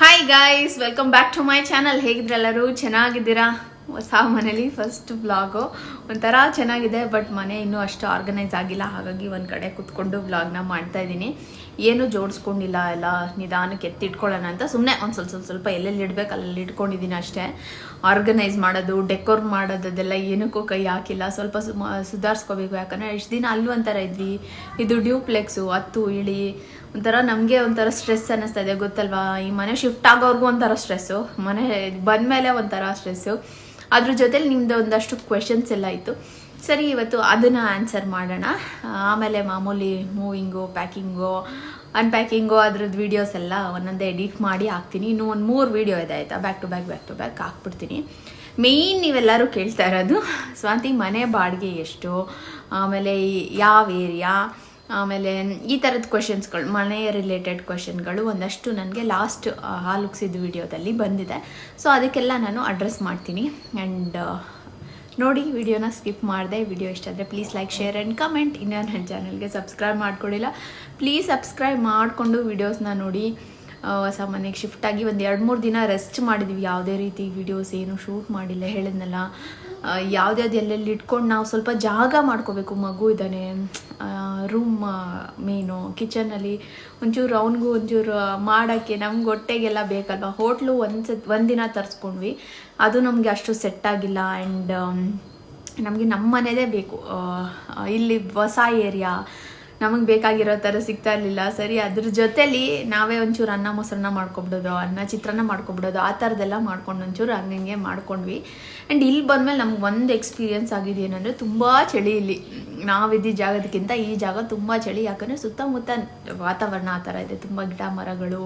Hi guys welcome back to my channel ಹೇಗಿದ್ರೆಲ್ಲರೂ ಚೆನ್ನಾಗಿದ್ದೀರಾ? ಹೊಸ ಮನೇಲಿ ಫಸ್ಟ್ ಬ್ಲಾಗು ಒಂಥರ ಚೆನ್ನಾಗಿದೆ ಬಟ್ ಮನೆ ಇನ್ನೂ ಅಷ್ಟು ಆರ್ಗನೈಸ್ ಆಗಿಲ್ಲ. ಹಾಗಾಗಿ ಒಂದು ಕಡೆ ಕುತ್ಕೊಂಡು ವ್ಲಾಗ್ನ ಮಾಡ್ತಾ ಇದ್ದೀನಿ. ಏನು ಜೋಡಿಸ್ಕೊಂಡಿಲ್ಲ, ಎಲ್ಲ ನಿಧಾನಕ್ಕೆ ಎತ್ತಿಟ್ಕೊಳ್ಳೋಣ ಅಂತ ಸುಮ್ಮನೆ ಒಂದು ಸ್ವಲ್ಪ ಸ್ವಲ್ಪ ಸ್ವಲ್ಪ ಎಲ್ಲೆಲ್ಲಿ ಇಡಬೇಕು ಅಲ್ಲಲ್ಲಿ ಇಟ್ಕೊಂಡಿದ್ದೀನಿ ಅಷ್ಟೇ. ಆರ್ಗನೈಸ್ ಮಾಡೋದು ಡೆಕೋರ್ ಮಾಡೋದು ಅದೆಲ್ಲ ಏನಕ್ಕೂ ಕೈ ಹಾಕಿಲ್ಲ. ಸ್ವಲ್ಪ ಸುಧಾರಿಸ್ಕೋಬೇಕು. ಯಾಕಂದರೆ ಎಷ್ಟು ದಿನ ಅಲ್ಲೂ ಒಂಥರ ಇದ್ವಿ. ಇದು ಡ್ಯೂಪ್ಲೆಕ್ಸು ಹತ್ತು ಇಳಿ ಒಂಥರ ನಮಗೆ ಒಂಥರ ಸ್ಟ್ರೆಸ್ ಅನ್ನಿಸ್ತಾ ಇದೆ, ಗೊತ್ತಲ್ವಾ? ಈ ಮನೆ ಶಿಫ್ಟ್ ಆಗೋರ್ಗೂ ಒಂಥರ ಸ್ಟ್ರೆಸ್ಸು ಮನೆ ಬಂದಮೇಲೆ ಒಂಥರ ಸ್ಟ್ರೆಸ್ಸು ಅದ್ರ ಜೊತೆಲಿ ನಿಮ್ದು ಒಂದಷ್ಟು ಕ್ವೆಶನ್ಸ್ ಎಲ್ಲ ಇತ್ತು. ಸರಿ, ಇವತ್ತು ಅದನ್ನು ಆನ್ಸರ್ ಮಾಡೋಣ. ಆಮೇಲೆ ಮಾಮೂಲಿ ಮೂವಿಂಗು ಪ್ಯಾಕಿಂಗು ಅನ್ಪ್ಯಾಕಿಂಗು ಅದ್ರದ್ದು ವೀಡಿಯೋಸ್ ಎಲ್ಲ ಒಂದೊಂದೇ ಎಡಿಟ್ ಮಾಡಿ ಹಾಕ್ತೀನಿ. ಇನ್ನೂ ಒಂದು ಮೂರು ವೀಡಿಯೋ ಇದೆ, ಆಯಿತಾ? Back to back back to back ಹಾಕ್ಬಿಡ್ತೀನಿ. ಮೇಯ್ನ್ ನೀವೆಲ್ಲರೂ ಕೇಳ್ತಾ ಇರೋದು, ಸ್ವಾತಿ ಮನೆ ಬಾಡಿಗೆ ಎಷ್ಟು? ಆಮೇಲೆ ಯಾವ ಏರಿಯಾ ಆಮೇಲೆ ಈ ಥರದ ಕ್ವೆಶನ್ಸ್ಗಳು ಮನೆಯ ರಿಲೇಟೆಡ್ ಕ್ವೆಶನ್ಗಳು ಒಂದಷ್ಟು ನನಗೆ ಲಾಸ್ಟ್ ಹಾಲುಕ್ಸಿದ ವಿಡಿಯೋದಲ್ಲಿ ಬಂದಿದೆ. ಸೊ ಅದಕ್ಕೆಲ್ಲ ನಾನು ಅಡ್ರೆಸ್ ಮಾಡ್ತೀನಿ. ಆ್ಯಂಡ್ ನೋಡಿ, ವಿಡಿಯೋನ ಸ್ಕಿಪ್ ಮಾಡಿದೆ. ವಿಡಿಯೋ ಇಷ್ಟ ಆದರೆ please like share and comment ಇನ್ನೂ ನನ್ನ ಚಾನಲ್ಗೆ ಸಬ್ಸ್ಕ್ರೈಬ್ ಮಾಡ್ಕೊಡಿಲ್ಲ. ಪ್ಲೀಸ್ ಸಬ್ಸ್ಕ್ರೈಬ್ ಮಾಡಿಕೊಂಡು ವಿಡಿಯೋಸ್ನ ನೋಡಿ. ಹೊಸ ಮನೆಗೆ ಶಿಫ್ಟ್ ಆಗಿ ಒಂದು ಎರಡು ಮೂರು ದಿನ ರೆಸ್ಟ್ ಮಾಡಿದ್ವಿ. ಯಾವುದೇ ರೀತಿ ವಿಡಿಯೋಸ್ ಏನು ಶೂಟ್ ಮಾಡಿಲ್ಲ, ಹೇಳಿದ್ನಲ್ಲ. ಯಾವ್ದ್ಯಾವ್ದು ಎಲ್ಲೆಲ್ಲಿ ಇಟ್ಕೊಂಡು ನಾವು ಸ್ವಲ್ಪ ಜಾಗ ಮಾಡ್ಕೋಬೇಕು. ಮಗು ಇದ್ದಾನೆ ರೂಮ್ ಮೇನು ಕಿಚನಲ್ಲಿ ಒಂಚೂರು ಅವನಿಗೂ ಒಂಚೂರು ಮಾಡೋಕ್ಕೆ ನಮ್ಗೆ ಹೊಟ್ಟೆಗೆಲ್ಲ ಬೇಕಲ್ವ? ಹೋಟ್ಲು ಒಂದು ಸತ್ ಒಂದಿನ ತರಿಸ್ಕೊಂಡ್ವಿ. ಅದು ನಮಗೆ ಅಷ್ಟು ಸೆಟ್ ಆಗಿಲ್ಲ ಆ್ಯಂಡ್ ನಮಗೆ ನಮ್ಮ ಮನೆಯದೇ ಬೇಕು ಇಲ್ಲಿ ಹೊಸ ಏರಿಯಾ ನಮಗೆ ಬೇಕಾಗಿರೋ ಥರ ಸಿಗ್ತಾ ಇರಲಿಲ್ಲ. ಸರಿ, ಅದ್ರ ಜೊತೆಲಿ ನಾವೇ ಒಂಚೂರು ಅನ್ನ ಮೊಸರನ್ನ ಮಾಡ್ಕೊಬಿಡೋದು, ಅನ್ನ ಚಿತ್ರಾನ್ನ ಮಾಡ್ಕೊಬಿಡೋದು, ಆ ಥರದ್ದೆಲ್ಲ ಮಾಡ್ಕೊಂಡು ಒಂಚೂರು ಹಂಗಂಗೆ ಮಾಡ್ಕೊಂಡ್ವಿ. ಆ್ಯಂಡ್ ಇಲ್ಲಿ ಬಂದಮೇಲೆ ನಮ್ಗೆ ಒಂದು ಎಕ್ಸ್ಪೀರಿಯನ್ಸ್ ಆಗಿದೆ ಏನಂದರೆ ತುಂಬ ಚಳಿ ಇಲ್ಲಿ. ನಾವಿದ್ದ ಜಾಗದಕ್ಕಿಂತ ಈ ಜಾಗ ತುಂಬ ಚಳಿ. ಯಾಕಂದರೆ ಸುತ್ತಮುತ್ತ ವಾತಾವರಣ ಆ ಥರ ಇದೆ. ತುಂಬ ಗಿಡ ಮರಗಳು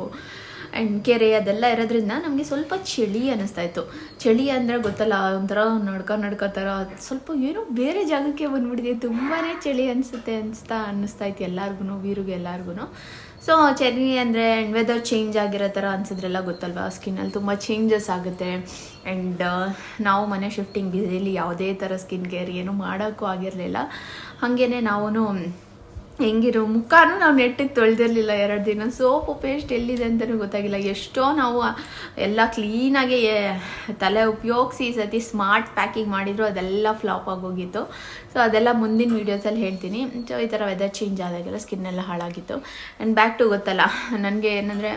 ಆ್ಯಂಡ್ ಕೆರೆ ಅದೆಲ್ಲ ಇರೋದ್ರಿಂದ ನಮಗೆ ಸ್ವಲ್ಪ ಚಳಿ ಅನ್ನಿಸ್ತಾ ಇತ್ತು. ಚಳಿ ಅಂದರೆ ಗೊತ್ತಲ್ಲ, ಒಂಥರ ನಡ್ಕೊ, ನಡ್ಕ ಥರ ಸ್ವಲ್ಪ ಏನೋ ಬೇರೆ ಜಾಗಕ್ಕೆ ಬಂದ್ಬಿಟ್ಟಿದೆ. ತುಂಬಾ ಚಳಿ ಅನಿಸುತ್ತೆ ಅನಿಸ್ತಾ, ಅನ್ನಿಸ್ತಾ ಇತ್ತು ಎಲ್ಲರಿಗೂ ವೀರಿಗೆ ಎಲ್ಲರಿಗೂ ಸೊ ಚಳಿ ಅಂದರೆ ಆ್ಯಂಡ್ ವೆದರ್ ಚೇಂಜ್ ಆಗಿರೋ ಥರ ಅನ್ಸಿದ್ರೆಲ್ಲ ಗೊತ್ತಲ್ವಾ? ಸ್ಕಿನ್ನಲ್ಲಿ ತುಂಬ ಚೇಂಜಸ್ ಆಗುತ್ತೆ. ಆ್ಯಂಡ್ ನಾವು ಮನೆ ಶಿಫ್ಟಿಂಗ್ ಬಿಸಿಲಿ ಯಾವುದೇ ಥರ ಸ್ಕಿನ್ ಕೇರ್ ಏನೂ ಮಾಡೋಕ್ಕೂ ಆಗಿರಲಿಲ್ಲ. ಹಾಗೇನೆ ನಾವು ಹೆಂಗಿರೋ ಮುಖಾನು ನಾವು ನೆಟ್ಟಿಗೆ ತೊಳೆದಿರಲಿಲ್ಲ ಎರಡು ದಿನ. ಸೋಪು ಪೇಸ್ಟ್ ಎಲ್ಲಿದೆ ಅಂತಲೂ ಗೊತ್ತಾಗಿಲ್ಲ. ಎಷ್ಟೋ ನಾವು ಎಲ್ಲ ಕ್ಲೀನಾಗಿ ತಲೆ ಉಪಯೋಗಿಸಿ ಈ ಸತಿ ಸ್ಮಾರ್ಟ್ ಪ್ಯಾಕಿಂಗ್ ಮಾಡಿದ್ರು, ಅದೆಲ್ಲ ಫ್ಲಾಪ್ ಆಗೋಗಿತ್ತು. ಸೊ ಅದೆಲ್ಲ ಮುಂದಿನ ವೀಡಿಯೋಸಲ್ಲಿ ಹೇಳ್ತೀನಿ. ಸೊ ಈ ಥರ ವೆದರ್ ಚೇಂಜ್ ಆದಾಗೆಲ್ಲ ಸ್ಕಿನ್ನೆಲ್ಲ ಹಾಳಾಗಿತ್ತು. ಆ್ಯಂಡ್ ಬ್ಯಾಕ್ ಟು ಗೊತ್ತಲ್ಲ, ನನಗೆ ಏನಂದರೆ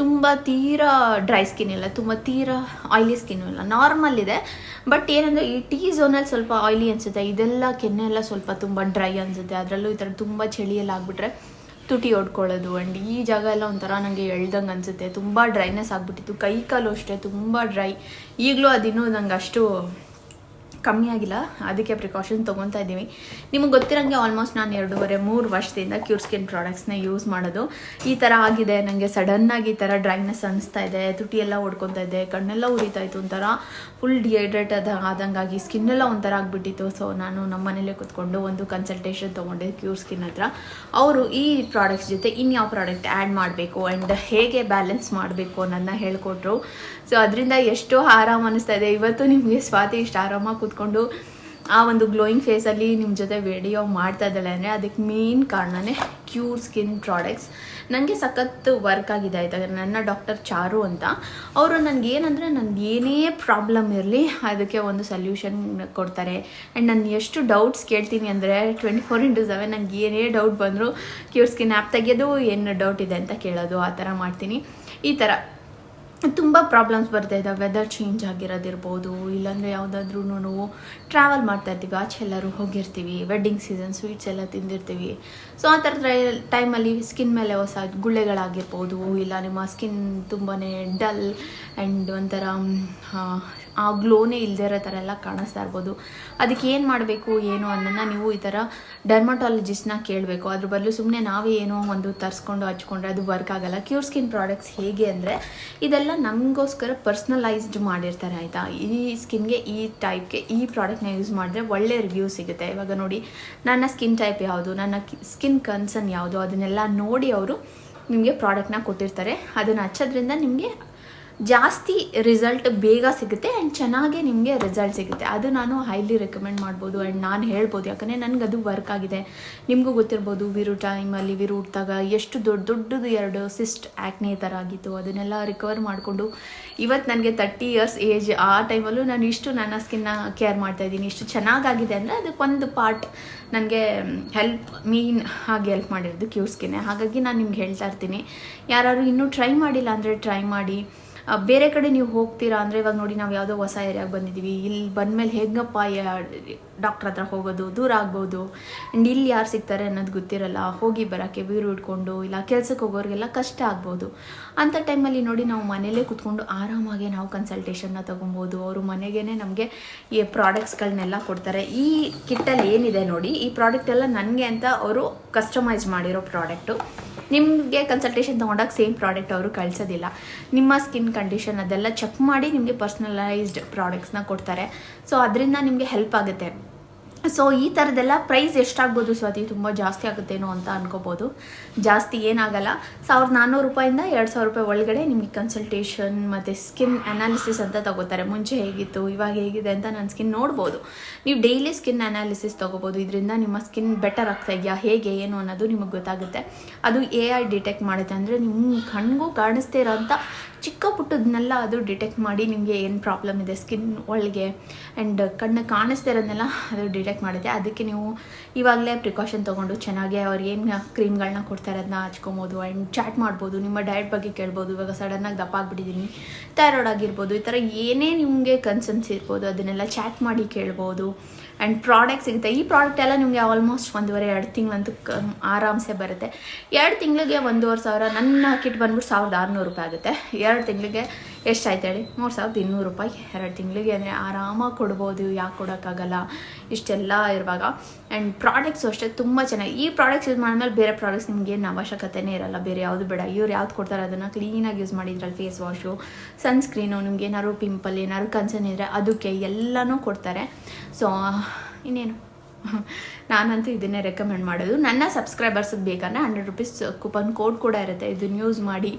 ತುಂಬ ತೀರಾ ಡ್ರೈ ಸ್ಕಿನ್ ಇಲ್ಲ, ತುಂಬ ತೀರಾ ಆಯ್ಲಿ ಸ್ಕಿನ್ ಇಲ್ಲ. ನಾರ್ಮಲ್ ಇದೆ ಬಟ್ ಏನಂದರೆ ಈ ಟೀ ಝೋನಲ್ಲಿ ಸ್ವಲ್ಪ ಆಯ್ಲಿ ಅನಿಸುತ್ತೆ. ಇದೆಲ್ಲ ಕೆನ್ನೆ ಎಲ್ಲ ಸ್ವಲ್ಪ ತುಂಬ ಡ್ರೈ ಅನಿಸುತ್ತೆ. ಅದರಲ್ಲೂ ಈ ಥರ ತುಂಬ ಚಳಿಯೆಲ್ಲ ಆಗಿಬಿಟ್ರೆ ತುಟಿ ಹೊಡ್ಕೊಳ್ಳೋದು ಆ್ಯಂಡ್ ಈ ಜಾಗ ಎಲ್ಲ ಒಂಥರ ನನಗೆ ಎಳ್ದಂಗೆ ಅನಿಸುತ್ತೆ. ತುಂಬ ಡ್ರೈನೆಸ್ ಆಗಿಬಿಟ್ಟಿತ್ತು. ಕೈ ಕಾಲು ಅಷ್ಟೇ ತುಂಬ ಡ್ರೈ ಈಗಲೂ ಅದಿನ್ನೂ ನಂಗೆ ಅಷ್ಟು ಕಮ್ಮಿ ಆಗಿಲ್ಲ. ಅದಕ್ಕೆ ಪ್ರಿಕಾಷನ್ ತೊಗೊತಾ ಇದ್ದೀವಿ. ನಿಮಗೆ ಗೊತ್ತಿರೋಂಗೆ ಆಲ್ಮೋಸ್ಟ್ ನಾನು ಎರಡೂವರೆ, ಮೂರು ವರ್ಷದಿಂದ ಕ್ಯೂರ್ ಸ್ಕಿನ್ ಪ್ರಾಡಕ್ಟ್ಸ್ನ ಯೂಸ್ ಮಾಡೋದು. ಈ ಥರ ಆಗಿದೆ ನನಗೆ ಸಡನ್ನಾಗಿ ಈ ಥರ ಡ್ರೈನೆಸ್ ಅನಿಸ್ತಾ ಇದೆ, ತುಟಿ ಎಲ್ಲ ಹೊಡ್ಕೊತಾ ಇದೆ, ಕಣ್ಣೆಲ್ಲ ಉರಿತಾ ಇತ್ತು ಒಂಥರ ಫುಲ್ ಡಿಹೈಡ್ರೇಟ್ ಅದ ಆದಂಗಾಗಿ ಸ್ಕಿನ್ನೆಲ್ಲ ಒಂಥರ ಆಗಿಬಿಟ್ಟಿತ್ತು. ಸೊ ನಾನು ನಮ್ಮ ಮನೇಲೇ ಕೂತ್ಕೊಂಡು ಒಂದು ಕನ್ಸಲ್ಟೇಷನ್ ತೊಗೊಂಡೆ ಕ್ಯೂರ್ ಸ್ಕಿನ್ ಹತ್ರ. ಅವರು ಈ ಪ್ರಾಡಕ್ಟ್ಸ್ ಜೊತೆ ಇನ್ಯಾವ ಪ್ರಾಡಕ್ಟ್ ಆ್ಯಡ್ ಮಾಡಬೇಕು ಆ್ಯಂಡ್ ಹೇಗೆ ಬ್ಯಾಲೆನ್ಸ್ ಮಾಡಬೇಕು ಅನ್ನೋದನ್ನ ಹೇಳ್ಕೊಟ್ರು. ಸೊ ಅದರಿಂದ ಎಷ್ಟು ಆರಾಮ ಅನಿಸ್ತಾ ಇದೆ. ಇವತ್ತು ನಿಮಗೆ ಸ್ವಾತಿ ಇಷ್ಟು ಆರಾಮಾಗಿ ಆ ಒಂದು ಗ್ಲೋಯಿಂಗ್ ಫೇಸಲ್ಲಿ ನಿಮ್ಮ ಜೊತೆ ವಿಡಿಯೋ ಮಾಡ್ತಾ ಇದ್ದಾಳೆ ಅಂದರೆ ಅದಕ್ಕೆ ಮೇನ್ ಕಾರಣನೇ ಕ್ಯೂರ್ ಸ್ಕಿನ್ ಪ್ರಾಡಕ್ಟ್ಸ್ ನನಗೆ ಸಖತ್ ವರ್ಕ್ ಆಗಿದೆ ಆಯ್ತಾ? ನನ್ನ ಡಾಕ್ಟರ್ ಚಾರು ಅಂತ. ಅವರು ನನಗೆ ಏನಂದರೆ ನನಗೆ ಏನೇ ಪ್ರಾಬ್ಲಮ್ ಇರಲಿ ಅದಕ್ಕೆ ಒಂದು ಸೊಲ್ಯೂಷನ್ ಕೊಡ್ತಾರೆ. ಆ್ಯಂಡ್ ನಾನು ಎಷ್ಟು ಡೌಟ್ಸ್ ಕೇಳ್ತೀನಿ ಅಂದರೆ ಟ್ವೆಂಟಿ ಫೋರ್ ಇಂಟು ಸೆವೆನ್ ನನಗೆ ಏನೇ ಡೌಟ್ ಬಂದರೂ ಕ್ಯೂರ್ ಸ್ಕಿನ್ ಆ್ಯಪ್ ತೆಗೆಯೋದು ಏನು ಡೌಟ್ ಇದೆ ಅಂತ ಕೇಳೋದು, ಆ ಥರ ಮಾಡ್ತೀನಿ. ಈ ಥರ. ತುಂಬ ಪ್ರಾಬ್ಲಮ್ಸ್ ಬರ್ತಾ ಇದ್ದಾವೆ ವೆದರ್ ಚೇಂಜ್ ಆಗಿರೋದಿರ್ಬೋದು, ಇಲ್ಲಾಂದರೆ ಯಾವುದಾದ್ರೂ ನಾವು ಟ್ರಾವೆಲ್ ಮಾಡ್ತಾಯಿರ್ತೀವಿ ಆಚೆ ಎಲ್ಲರೂ ಹೋಗಿರ್ತೀವಿ. ವೆಡ್ಡಿಂಗ್ ಸೀಸನ್ ಸ್ವೀಟ್ಸ್ ಎಲ್ಲ ತಿಂದಿರ್ತೀವಿ. ಸೊ ಆ ಥರದ ಟೈಮಲ್ಲಿ ಸ್ಕಿನ್ ಮೇಲೆ ಹೊಸ ಗುಳ್ಳೆಗಳಾಗಿರ್ಬೋದು, ಇಲ್ಲ ನಿಮ್ಮ ಸ್ಕಿನ್ ತುಂಬಾ ಡಲ್ ಆ್ಯಂಡ್ ಒಂಥರ ಆ, ಗ್ಲೋನೇ ಇಲ್ಲದೆ ಇರೋ ಥರ ಎಲ್ಲ ಕಾಣಿಸ್ತಾ ಇರ್ಬೋದು. ಅದಕ್ಕೆ ಏನು ಮಾಡಬೇಕು ಏನು ಅನ್ನೋದನ್ನ ನೀವು ಈ ಥರ ಡರ್ಮಟಾಲಜಿಸ್ಟ್ನ ಕೇಳಬೇಕು. ಅದ್ರ ಬದಲು ಸುಮ್ಮನೆ ನಾವೇ ಏನೋ ಒಂದು ತರಿಸ್ಕೊಂಡು ಹಚ್ಕೊಂಡ್ರೆ ಅದು ವರ್ಕ್ ಆಗಲ್ಲ. ಕ್ಯೂರ್ ಸ್ಕಿನ್ ಪ್ರಾಡಕ್ಟ್ಸ್ ಹೇಗೆ ಅಂದರೆ ಇದೆಲ್ಲ ನಮಗೋಸ್ಕರ ಪರ್ಸ್ನಲೈಸ್ಡ್ ಮಾಡಿರ್ತಾರೆ ಆಯಿತಾ? ಈ ಸ್ಕಿನ್ಗೆ ಈ ಟೈಪ್ಗೆ ಈ ಪ್ರಾಡಕ್ಟ್ನ ಯೂಸ್ ಮಾಡಿದ್ರೆ ಒಳ್ಳೆ ರಿವ್ಯೂ ಸಿಗುತ್ತೆ. ಇವಾಗ ನೋಡಿ ನನ್ನ ಸ್ಕಿನ್ ಟೈಪ್ ಯಾವುದು ನನ್ನ ಸ್ಕಿನ್ ಕನ್ಸರ್ನ್ ಯಾವುದು ಅದನ್ನೆಲ್ಲ ನೋಡಿ ಅವರು ನಿಮಗೆ ಪ್ರಾಡಕ್ಟ್ನ ಕೊಟ್ಟಿರ್ತಾರೆ. ಅದನ್ನು ಹಚ್ಚೋದ್ರಿಂದ ನಿಮಗೆ ಜಾಸ್ತಿ ರಿಸಲ್ಟ್ ಬೇಗ ಸಿಗುತ್ತೆ ಆ್ಯಂಡ್ ಚೆನ್ನಾಗೇ ನಿಮಗೆ ರಿಸಲ್ಟ್ ಸಿಗುತ್ತೆ. ಅದು ನಾನು ಹೈಲಿ ರೆಕಮೆಂಡ್ ಮಾಡ್ಬೋದು ಆ್ಯಂಡ್ ನಾನು ಹೇಳ್ಬೋದು. ಯಾಕಂದರೆ ನನಗೆ ಅದು ವರ್ಕ್ ಆಗಿದೆ. ನಿಮಗೂ ಗೊತ್ತಿರ್ಬೋದು, ವಿರು ಟೈಮಲ್ಲಿ ವಿರು ಹುಟ್ಟಿದಾಗ ಎಷ್ಟು ದೊಡ್ಡ ದೊಡ್ಡದು ಎರಡು ಸಿಸ್ಟ್ ಆ್ಯಕ್ನೆ ಥರ ಆಗಿತ್ತು. ಅದನ್ನೆಲ್ಲ ರಿಕವರ್ ಮಾಡಿಕೊಂಡು ಇವತ್ತು ನನಗೆ ತರ್ಟಿ ಇಯರ್ಸ್ ಏಜ್ ಆ ಟೈಮಲ್ಲೂ ನಾನು ಇಷ್ಟು ನನ್ನ ಸ್ಕಿನ್ನ ಕೇರ್ ಮಾಡ್ತಾ ಇದ್ದೀನಿ. ಇಷ್ಟು ಚೆನ್ನಾಗಾಗಿದೆ ಅಂದರೆ ಅದಕ್ಕೊಂದು ಪಾರ್ಟ್ ನನಗೆ ಹೆಲ್ಪ್ ಮೀನ್ ಹಾಗೆ ಹೆಲ್ಪ್ ಮಾಡಿರೋದು ಕ್ಯೂ ಸ್ಕಿನ್ನೇ ಹಾಗಾಗಿ ನಾನು ನಿಮ್ಗೆ ಹೇಳ್ತಾ ಇರ್ತೀನಿ. ಯಾರು ಇನ್ನೂ ಟ್ರೈ ಮಾಡಿಲ್ಲ ಅಂದರೆ ಟ್ರೈ ಮಾಡಿ. ಬೇರೆ ಕಡೆ ನೀವು ಹೋಗ್ತೀರಾ ಅಂದರೆ ಇವಾಗ ನೋಡಿ ನಾವು ಯಾವುದೋ ಹೊಸ ಏರಿಯಾಗೆ ಬಂದಿದ್ದೀವಿ ಇಲ್ಲಿ ಬಂದಮೇಲೆ ಹೇಗಪ್ಪ ಡಾಕ್ಟ್ರ್ ಹತ್ರ ಹೋಗೋದು, ದೂರ ಆಗ್ಬೋದು. ಆ್ಯಂಡ್ ಇಲ್ಲಿ ಯಾರು ಸಿಗ್ತಾರೆ ಅನ್ನೋದು ಗೊತ್ತಿರಲ್ಲ. ಹೋಗಿ ಬರೋಕ್ಕೆ ಬೀರು ಇಟ್ಕೊಂಡು ಇಲ್ಲ ಕೆಲಸಕ್ಕೆ ಹೋಗೋರಿಗೆಲ್ಲ ಕಷ್ಟ ಆಗ್ಬೋದು. ಅಂಥ ಟೈಮಲ್ಲಿ ನೋಡಿ ನಾವು ಮನೇಲೇ ಕುತ್ಕೊಂಡು ಆರಾಮಾಗಿ ನಾವು ಕನ್ಸಲ್ಟೇಷನ್ನ ತೊಗೊಬೋದು. ಅವರು ಮನೆಗೇ ನಮಗೆ ಈ ಪ್ರಾಡಕ್ಟ್ಸ್ಗಳನ್ನೆಲ್ಲ ಕೊಡ್ತಾರೆ. ಈ ಕಿಟ್ಟಲ್ಲಿ ಏನಿದೆ ನೋಡಿ, ಈ ಪ್ರಾಡಕ್ಟ್ ಎಲ್ಲ ನನಗೆ ಅಂತ ಅವರು ಕಸ್ಟಮೈಸ್ ಮಾಡಿರೋ ಪ್ರಾಡಕ್ಟು ನಿಮಗೆ ಕನ್ಸಲ್ಟೇಷನ್ ತೊಗೊಂಡಾಗ ಸೇಮ್ ಪ್ರಾಡಕ್ಟ್ ಅವರು ಕಳಿಸೋದಿಲ್ಲ. ನಿಮ್ಮ ಸ್ಕಿನ್ ಕಂಡೀಷನ್ ಅದೆಲ್ಲ ಚೆಕ್ ಮಾಡಿ ನಿಮಗೆ ಪರ್ಸ್ನಲೈಸ್ಡ್ ಪ್ರಾಡಕ್ಟ್ಸ್ನ ಕೊಡ್ತಾರೆ. ಸೊ ಅದರಿಂದ ನಿಮಗೆ ಹೆಲ್ಪ್ ಆಗುತ್ತೆ. ಸೊ ಈ ಥರದ್ದೆಲ್ಲ ಪ್ರೈಸ್ ಎಷ್ಟಾಗ್ಬೋದು ಸ್ವಾತಿ? ತುಂಬ ಜಾಸ್ತಿ ಆಗುತ್ತೇನೋ ಅಂತ ಅನ್ಕೋಬೋದು. ಜಾಸ್ತಿ ಏನಾಗಲ್ಲ. ಸಾವಿರದ ನಾನ್ನೂರು ರೂಪಾಯಿಂದ ಎರಡು ಸಾವಿರ ರೂಪಾಯಿ ಒಳಗಡೆ ನಿಮಗೆ ಕನ್ಸಲ್ಟೇಷನ್ ಮತ್ತು ಸ್ಕಿನ್ ಅನಾಲಿಸಿಸ್ ಅಂತ ತಗೋತಾರೆ. ಮುಂಚೆ ಹೇಗಿತ್ತು, ಇವಾಗ ಹೇಗಿದೆ ಅಂತ ನನ್ನ ಸ್ಕಿನ್ ನೋಡ್ಬೋದು. ನೀವು ಡೈಲಿ ಸ್ಕಿನ್ ಅನಾಲಿಸಿಸ್ ತೊಗೋಬೋದು. ಇದರಿಂದ ನಿಮ್ಮ ಸ್ಕಿನ್ ಬೆಟರ್ ಆಗ್ತಾ ಇದೆಯಾ? ಹೇಗೆ, ಏನು ಅನ್ನೋದು ನಿಮಗೆ ಗೊತ್ತಾಗುತ್ತೆ. ಅದು ಎ ಐ ಡಿಟೆಕ್ಟ್ ಮಾಡುತ್ತೆ. ಅಂದರೆ ನಿಮ್ಮ ಕಣ್ಗೂ ಕಾಣಿಸ್ತೇ ಇರೋಂಥ ಚಿಕ್ಕ ಪುಟ್ಟದನ್ನೆಲ್ಲ ಅದು ಡಿಟೆಕ್ಟ್ ಮಾಡಿ ನಿಮಗೆ ಏನು ಪ್ರಾಬ್ಲಮ್ ಇದೆ ಸ್ಕಿನ್ ಒಳಗೆ ಆ್ಯಂಡ್ ಕಣ್ಣು ಕಾಣಿಸ್ತಾ ಇರೋದನ್ನೆಲ್ಲ ಅದು ಡಿಟೆಕ್ಟ್ ಮಾಡುತ್ತೆ ಅದಕ್ಕೆ ನೀವು ಇವಾಗಲೇ ಪ್ರಿಕಾಷನ್ ತೊಗೊಂಡು ಚೆನ್ನಾಗಿ ಅವ್ರು ಏನು ಕ್ರೀಮ್ಗಳನ್ನ ಕೊಡ್ತಾರೆ ಅದನ್ನ ಹಚ್ಕೊಬೋದು ಆ್ಯಂಡ್ ಚಾಟ್ ಮಾಡ್ಬೋದು, ನಿಮ್ಮ ಡಯಟ್ ಬಗ್ಗೆ ಕೇಳ್ಬೋದು, ಇವಾಗ ಸಡನ್ನಾಗಿ ದಪ್ಪ ಆಗಿಬಿಟ್ಟಿದ್ದೀನಿ ಥೈರಾಯ್ಡ್ ಆಗಿರ್ಬೋದು, ಈ ಥರ ಏನೇ ನಿಮಗೆ ಕನ್ಸರ್ನ್ಸ್ ಇರ್ಬೋದು, ಅದನ್ನೆಲ್ಲ ಚಾಟ್ ಮಾಡಿ ಕೇಳ್ಬೋದು. ಆ್ಯಂಡ್ ಪ್ರಾಡಕ್ಟ್ ಸಿಗುತ್ತೆ. ಈ ಪ್ರಾಡಕ್ಟ್ ಎಲ್ಲ ನಿಮಗೆ ಆಲ್ಮೋಸ್ಟ್ ಒಂದೂವರೆ, ಎರಡು ತಿಂಗಳಂತೂ ಆರಾಮ್ಸೆ ಬರುತ್ತೆ. ಎರಡು ತಿಂಗಳಿಗೆ ಒಂದೂವರೆ ಸಾವಿರ, ನನ್ನ ಕಿಟ್ ಬಂದ್ಬಿಟ್ಟು ಸಾವಿರದ ಆರುನೂರು ರೂಪಾಯಿ ಆಗುತ್ತೆ. ಎರಡು ತಿಂಗಳಿಗೆ ಎಷ್ಟಾಯ್ತು ಹೇಳಿ ಮೂರು ಸಾವಿರದ ಇನ್ನೂರು ರೂಪಾಯಿ. ಎರಡು ತಿಂಗಳಿಗೆ ಅಂದರೆ ಆರಾಮಾಗಿ ಕೊಡ್ಬೋದು, ಯಾಕೆ ಕೊಡೋಕ್ಕಾಗಲ್ಲ? ಇಷ್ಟೆಲ್ಲ ಇರುವಾಗ. ಆ್ಯಂಡ್ ಪ್ರಾಡಕ್ಟ್ಸು ಅಷ್ಟೇ ತುಂಬ ಚೆನ್ನಾಗಿ ಈ ಪ್ರಾಡಕ್ಟ್ಸ್ ಯೂಸ್ ಮಾಡಿದ್ಮೇಲೆ ಬೇರೆ ಪ್ರಾಡಕ್ಟ್ಸ್ ನಿಮ್ಗೆ ಏನು ಅವಶ್ಯಕತೆನೇ ಇರಲ್ಲ. ಬೇರೆ ಯಾವುದು ಬೇಡ. ಇವ್ರು ಯಾವ್ದು ಕೊಡ್ತಾರೆ ಅದನ್ನು ಕ್ಲೀನಾಗಿ ಯೂಸ್ ಮಾಡಿದ್ರಲ್ಲ ಫೇಸ್ ವಾಶು ಸನ್ಸ್ಕ್ರೀನು ನಿಮ್ಗೆ ಏನಾದ್ರು ಪಿಂಪಲ್ ಏನಾದ್ರು ಕನ್ಸರ್ನ್ ಇದ್ದರೆ ಅದಕ್ಕೆ ಎಲ್ಲನೂ ಕೊಡ್ತಾರೆ. ಸೊ ಇನ್ನೇನು? ನಾನಂತೂ ಇದನ್ನೇ ರೆಕಮೆಂಡ್ ಮಾಡೋದು. ನನ್ನ ಸಬ್ಸ್ಕ್ರೈಬರ್ಸಿಗೆ ಬೇಕಂದ್ರೆ ಹಂಡ್ರೆಡ್ ರುಪೀಸ್ ಕೂಪನ್ ಕೋಡ್ ಕೂಡ ಇರುತ್ತೆ. ಇದನ್ನು ಯೂಸ್ ಮಾಡಿ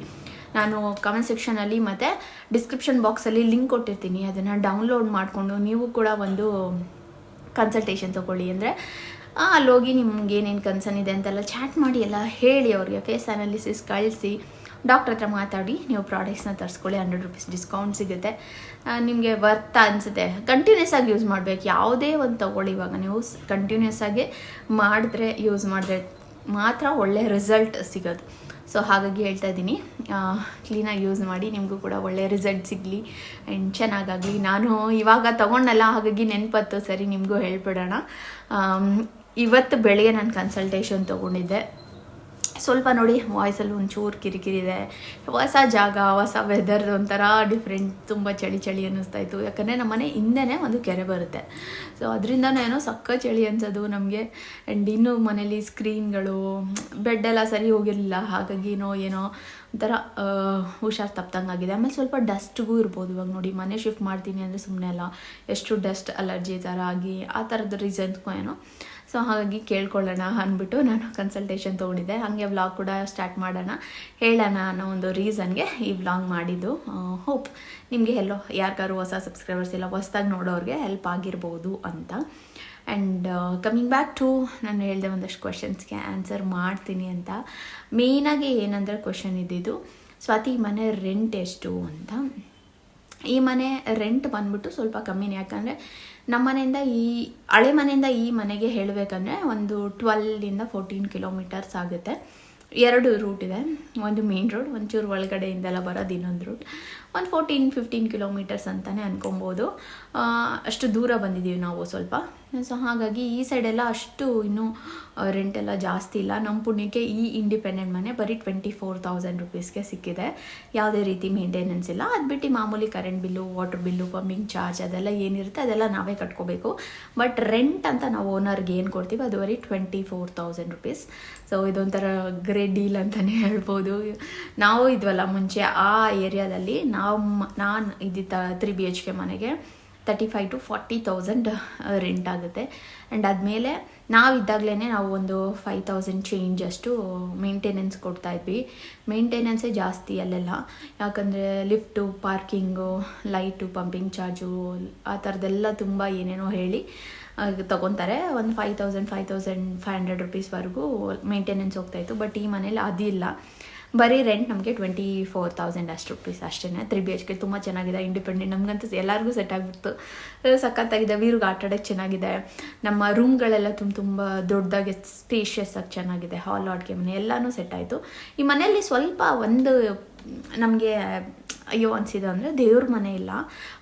ನಾನು ಕಮೆಂಟ್ ಸೆಕ್ಷನಲ್ಲಿ ಮತ್ತು ಡಿಸ್ಕ್ರಿಪ್ಷನ್ ಬಾಕ್ಸಲ್ಲಿ ಲಿಂಕ್ ಕೊಟ್ಟಿರ್ತೀನಿ. ಅದನ್ನು ಡೌನ್ಲೋಡ್ ಮಾಡಿಕೊಂಡು ನೀವು ಕೂಡ ಒಂದು ಕನ್ಸಲ್ಟೇಷನ್ ತೊಗೊಳ್ಳಿ. ಅಂದರೆ ಅಲ್ಲಿ ಹೋಗಿ ನಿಮ್ಗೆ ಏನೇನು ಕನ್ಸರ್ನ್ ಇದೆ ಅಂತೆಲ್ಲ ಚಾಟ್ ಮಾಡಿ ಎಲ್ಲ ಹೇಳಿ ಅವ್ರಿಗೆ. ಫೇಸ್ ಅನಾಲಿಸಿಸ್ ಕಳಿಸಿ. ಡಾಕ್ಟ್ರ್ ಹತ್ರ ಮಾತಾಡಿ. ನೀವು ಪ್ರಾಡಕ್ಟ್ಸ್ನ ತರಿಸ್ಕೊಳ್ಳಿ. ಹಂಡ್ರೆಡ್ ರುಪೀಸ್ ಡಿಸ್ಕೌಂಟ್ ಸಿಗುತ್ತೆ. ನಿಮಗೆ ವರ್ತ ಅನಿಸುತ್ತೆ. ಕಂಟಿನ್ಯೂಸ್ ಆಗಿ ಯೂಸ್ ಮಾಡಬೇಕು. ಯಾವುದೇ ಒಂದು ತೊಗೊಳ್ಳಿ ಇವಾಗ ನೀವು. ಕಂಟಿನ್ಯೂಸ್ ಆಗಿ ಮಾಡಿದ್ರೆ ಯೂಸ್ ಮಾಡಿದ್ರೆ ಮಾತ್ರ ಒಳ್ಳೆ ರಿಸಲ್ಟ್ ಸಿಗೋದು. ಸೊ ಹಾಗಾಗಿ ಹೇಳ್ತಾ ಇದ್ದೀನಿ. ಕ್ಲೀನಾಗಿ ಯೂಸ್ ಮಾಡಿ ನಿಮಗೂ ಕೂಡ ಒಳ್ಳೆ ರಿಸಲ್ಟ್ ಸಿಗಲಿ ಆ್ಯಂಡ್ ಚೆನ್ನಾಗಾಗಲಿ. ನಾನು ಇವಾಗ ತೊಗೊಂಡಲ್ಲ, ಹಾಗಾಗಿ ನೆನಪತ್ತು, ಸರಿ, ನಿಮಗೂ ಹೇಳ್ಬಿಡೋಣ. ಇವತ್ತು ಬೆಳಿಗ್ಗೆ ನಾನು ಕನ್ಸಲ್ಟೇಷನ್ ತೊಗೊಂಡಿದ್ದೆ. ಸ್ವಲ್ಪ ನೋಡಿ ವಾಯ್ಸಲ್ಲಿ ಒಂಚೂರು ಕಿರಿಕಿರಿ ಇದೆ. ಹೊಸ ಜಾಗ, ಹೊಸ ವೆದರ್ ಒಂಥರ ಡಿಫ್ರೆಂಟ್ ತುಂಬ ಚಳಿ ಚಳಿ ಅನ್ನಿಸ್ತಾ ಇತ್ತು. ಯಾಕಂದರೆ ನಮ್ಮ ಮನೆ ಹಿಂದೆ ಒಂದು ಕೆರೆ ಬರುತ್ತೆ. ಸೊ ಅದರಿಂದನೂ ಏನೋ ಸಕ್ಕ ಚಳಿ ಅನ್ಸೋದು ನಮಗೆ. ಆ್ಯಂಡ್ ಇನ್ನೂ ಮನೇಲಿ ಸ್ಕ್ರೀನ್ಗಳು ಬೆಡ್ ಎಲ್ಲ ಸರಿ ಹೋಗಿರಲಿಲ್ಲ. ಹಾಗಾಗಿ ಏನೋ ಏನೋ ಒಂಥರ ಹುಷಾರು ತಪ್ಪದಂಗಾಗಿದೆ ಆಮೇಲೆ ಸ್ವಲ್ಪ ಡಸ್ಟ್ಗೂ ಇರ್ಬೋದು. ಇವಾಗ ನೋಡಿ, ಮನೆ ಶಿಫ್ಟ್ ಮಾಡ್ತೀನಿ ಅಂದರೆ ಸುಮ್ಮನೆ ಅಲ್ಲ. ಎಷ್ಟು ಡಸ್ಟ್ ಅಲರ್ಜಿ ಥರ ಆಗಿ, ಆ ಥರದ ರೀಸನ್ಸ್ಗೂ ಏನೋ ಸೊ ಹಾಗಾಗಿ ಕೇಳ್ಕೊಳ್ಳೋಣ ಅಂದ್ಬಿಟ್ಟು ನಾನು ಕನ್ಸಲ್ಟೇಷನ್ ತೊಗೊಂಡಿದ್ದೆ. ಹಾಗೆ ವ್ಲಾಗ್ ಕೂಡ ಸ್ಟಾರ್ಟ್ ಮಾಡೋಣ, ಹೇಳೋಣ ಅನ್ನೋ ಒಂದು ರೀಸನ್ಗೆ ಈ ವ್ಲಾಗ್ ಮಾಡಿದ್ದು. ಹೋಪ್ ನಿಮಗೆ ಎಲ್ಲೋ ಯಾರಿಗಾರು ಹೊಸ ಸಬ್ಸ್ಕ್ರೈಬರ್ಸ್ ಇಲ್ಲ, ಹೊಸ್ದಾಗಿ ನೋಡೋರಿಗೆ ಹೆಲ್ಪ್ ಆಗಿರ್ಬೋದು ಅಂತ. ಆ್ಯಂಡ್ ಕಮ್ಮಿಂಗ್ ಬ್ಯಾಕ್ ಟು ನಾನು ಹೇಳಿದೆ ಒಂದಷ್ಟು ಕ್ವಶನ್ಸ್ಗೆ ಆನ್ಸರ್ ಮಾಡ್ತೀನಿ ಅಂತ. ಮೇಯ್ನಾಗಿ ಏನಂದರೆ ಕ್ವಶನ್ ಇದ್ದಿದ್ದು, ಸ್ವಾತಿ ಈ ಮನೆ ರೆಂಟ್ ಎಷ್ಟು ಅಂತ. ಈ ಮನೆ ರೆಂಟ್ ಬಂದ್ಬಿಟ್ಟು ಸ್ವಲ್ಪ ಕಮ್ಮಿನೇ, ಯಾಕಂದರೆ ನಮ್ಮ ಮನೆಯಿಂದ ಈ, ಹಳೆ ಮನೆಯಿಂದ ಈ ಮನೆಗೆ ಹೇಳಬೇಕಂದ್ರೆ ಒಂದು ಟ್ವೆಲ್ವಿಂದ ಫೋರ್ಟೀನ್ ಕಿಲೋಮೀಟರ್ಸ್ ಆಗುತ್ತೆ. ಎರಡು ರೂಟ್ ಇದೆ. ಒಂದು ಮೇನ್ ರೋಡ್ ಒಂಚೂರು ಒಳಗಡೆಯಿಂದೆಲ್ಲ ಬರೋದು ಇನ್ನೊಂದು ರೂಟ್ ಒಂದು ಫೋರ್ಟೀನ್ ಫಿಫ್ಟೀನ್ ಕಿಲೋಮೀಟರ್ಸ್ ಅಂತಲೇ ಅನ್ಕೊಬೋದು. ಅಷ್ಟು ದೂರ ಬಂದಿದ್ದೀವಿ ನಾವು ಸ್ವಲ್ಪ. ಸೊ ಹಾಗಾಗಿ ಈ ಸೈಡೆಲ್ಲ ಅಷ್ಟು ಇನ್ನೂ ರೆಂಟ್ ಎಲ್ಲ ಜಾಸ್ತಿ ಇಲ್ಲ. ನಮ್ಮ ಪುಣ್ಯಕ್ಕೆ ಈ ಇಂಡಿಪೆಂಡೆಂಟ್ ಮನೆ ಬರೀ ಟ್ವೆಂಟಿ ಫೋರ್ ತೌಸಂಡ್ ರುಪೀಸ್ಗೆ ಸಿಕ್ಕಿದೆ. ಯಾವುದೇ ರೀತಿ ಮೇಂಟೆನೆನ್ಸ್ ಇಲ್ಲ. ಅದು ಬಿಟ್ಟು ಮಾಮೂಲಿ current bill water bill pumping charge ಅದೆಲ್ಲ ಏನಿರುತ್ತೆ ಅದೆಲ್ಲ ನಾವೇ ಕಟ್ಕೋಬೇಕು. ಬಟ್ ರೆಂಟ್ ಅಂತ ನಾವು ಓನರ್ಗೆ ಏನು ಕೊಡ್ತೀವಿ ಅದು ಬರೀ twenty four thousand rupees so ಇದೊಂಥರ ಗ್ರೇಟ್ ಡೀಲ್ ಅಂತಲೇ ಹೇಳ್ಬೋದು. ನಾವು ಇದ್ವಲ್ಲ ಮುಂಚೆ ಆ ಏರಿಯಾದಲ್ಲಿ ನಾವು ನಾನು ಇದ್ದಿದ್ದ ತ್ರೀ ಬಿ ಎಚ್ ಕೆ ಮನೆಗೆ thirty five to forty thousand rent ಆಗುತ್ತೆ. ಆ್ಯಂಡ್ ಆದಮೇಲೆ ನಾವಿದ್ದಾಗಲೇ ನಾವು ಒಂದು ಫೈವ್ ತೌಸಂಡ್ ಚೇಂಜ್ ಅಷ್ಟು ಮೇಂಟೆನೆನ್ಸ್ ಕೊಡ್ತಾ ಇದ್ವಿ. ಮೇಂಟೆನೆನ್ಸೇ ಜಾಸ್ತಿ ಅಲ್ಲೆಲ್ಲ. ಯಾಕಂದರೆ lift parking light pumping charge ಆ ಥರದ್ದೆಲ್ಲ ತುಂಬ ಏನೇನೋ ಹೇಳಿ ತೊಗೊತಾರೆ. ಒಂದು five thousand five thousand five hundred ರುಪೀಸ್ವರೆಗೂ maintenance ಹೋಗ್ತಾಯಿತ್ತು ಬಟ್ ಈ ಮನೇಲಿ ಅದಿಲ್ಲ. ಬರೀ ರೆಂಟ್ ನಮಗೆ ಟ್ವೆಂಟಿ ಫೋರ್ ತೌಸಂಡ್ ಅಷ್ಟು ರುಪೀಸ್ ಅಷ್ಟೇ ತ್ರೀ ಬಿ ಎಚ್ ಕೆ ತುಂಬ ಚೆನ್ನಾಗಿದೆ ಇಂಡಿಪೆಂಡೆಂಟ್ ನಮಗಂತೂ ಎಲ್ಲರಿಗೂ ಸೆಟ್ ಆಗಿಬಿಡ್ತು. ಸಖತ್ತಾಗಿದೆ ವೀರ್ಗೆ ಆಟ ಆಡೋಕ್ಕೆ ಚೆನ್ನಾಗಿದೆ. ನಮ್ಮ ರೂಮ್ಗಳೆಲ್ಲ ತುಂಬ ತುಂಬ ದೊಡ್ಡದಾಗಿ ಸ್ಪೇಷಿಯಸ್ ಆಗಿ ಚೆನ್ನಾಗಿದೆ. ಹಾಲ್ ಅಡುಗೆ ಮನೆ ಎಲ್ಲನೂ ಸೆಟ್ ಆಯಿತು. ಈ ಮನೆಯಲ್ಲಿ ಸ್ವಲ್ಪ ಒಂದು, ನಮಗೆ, ಅಯ್ಯೋ ಅನಿಸಿದೆ ಅಂದರೆ ದೇವ್ರ ಮನೆ ಇಲ್ಲ.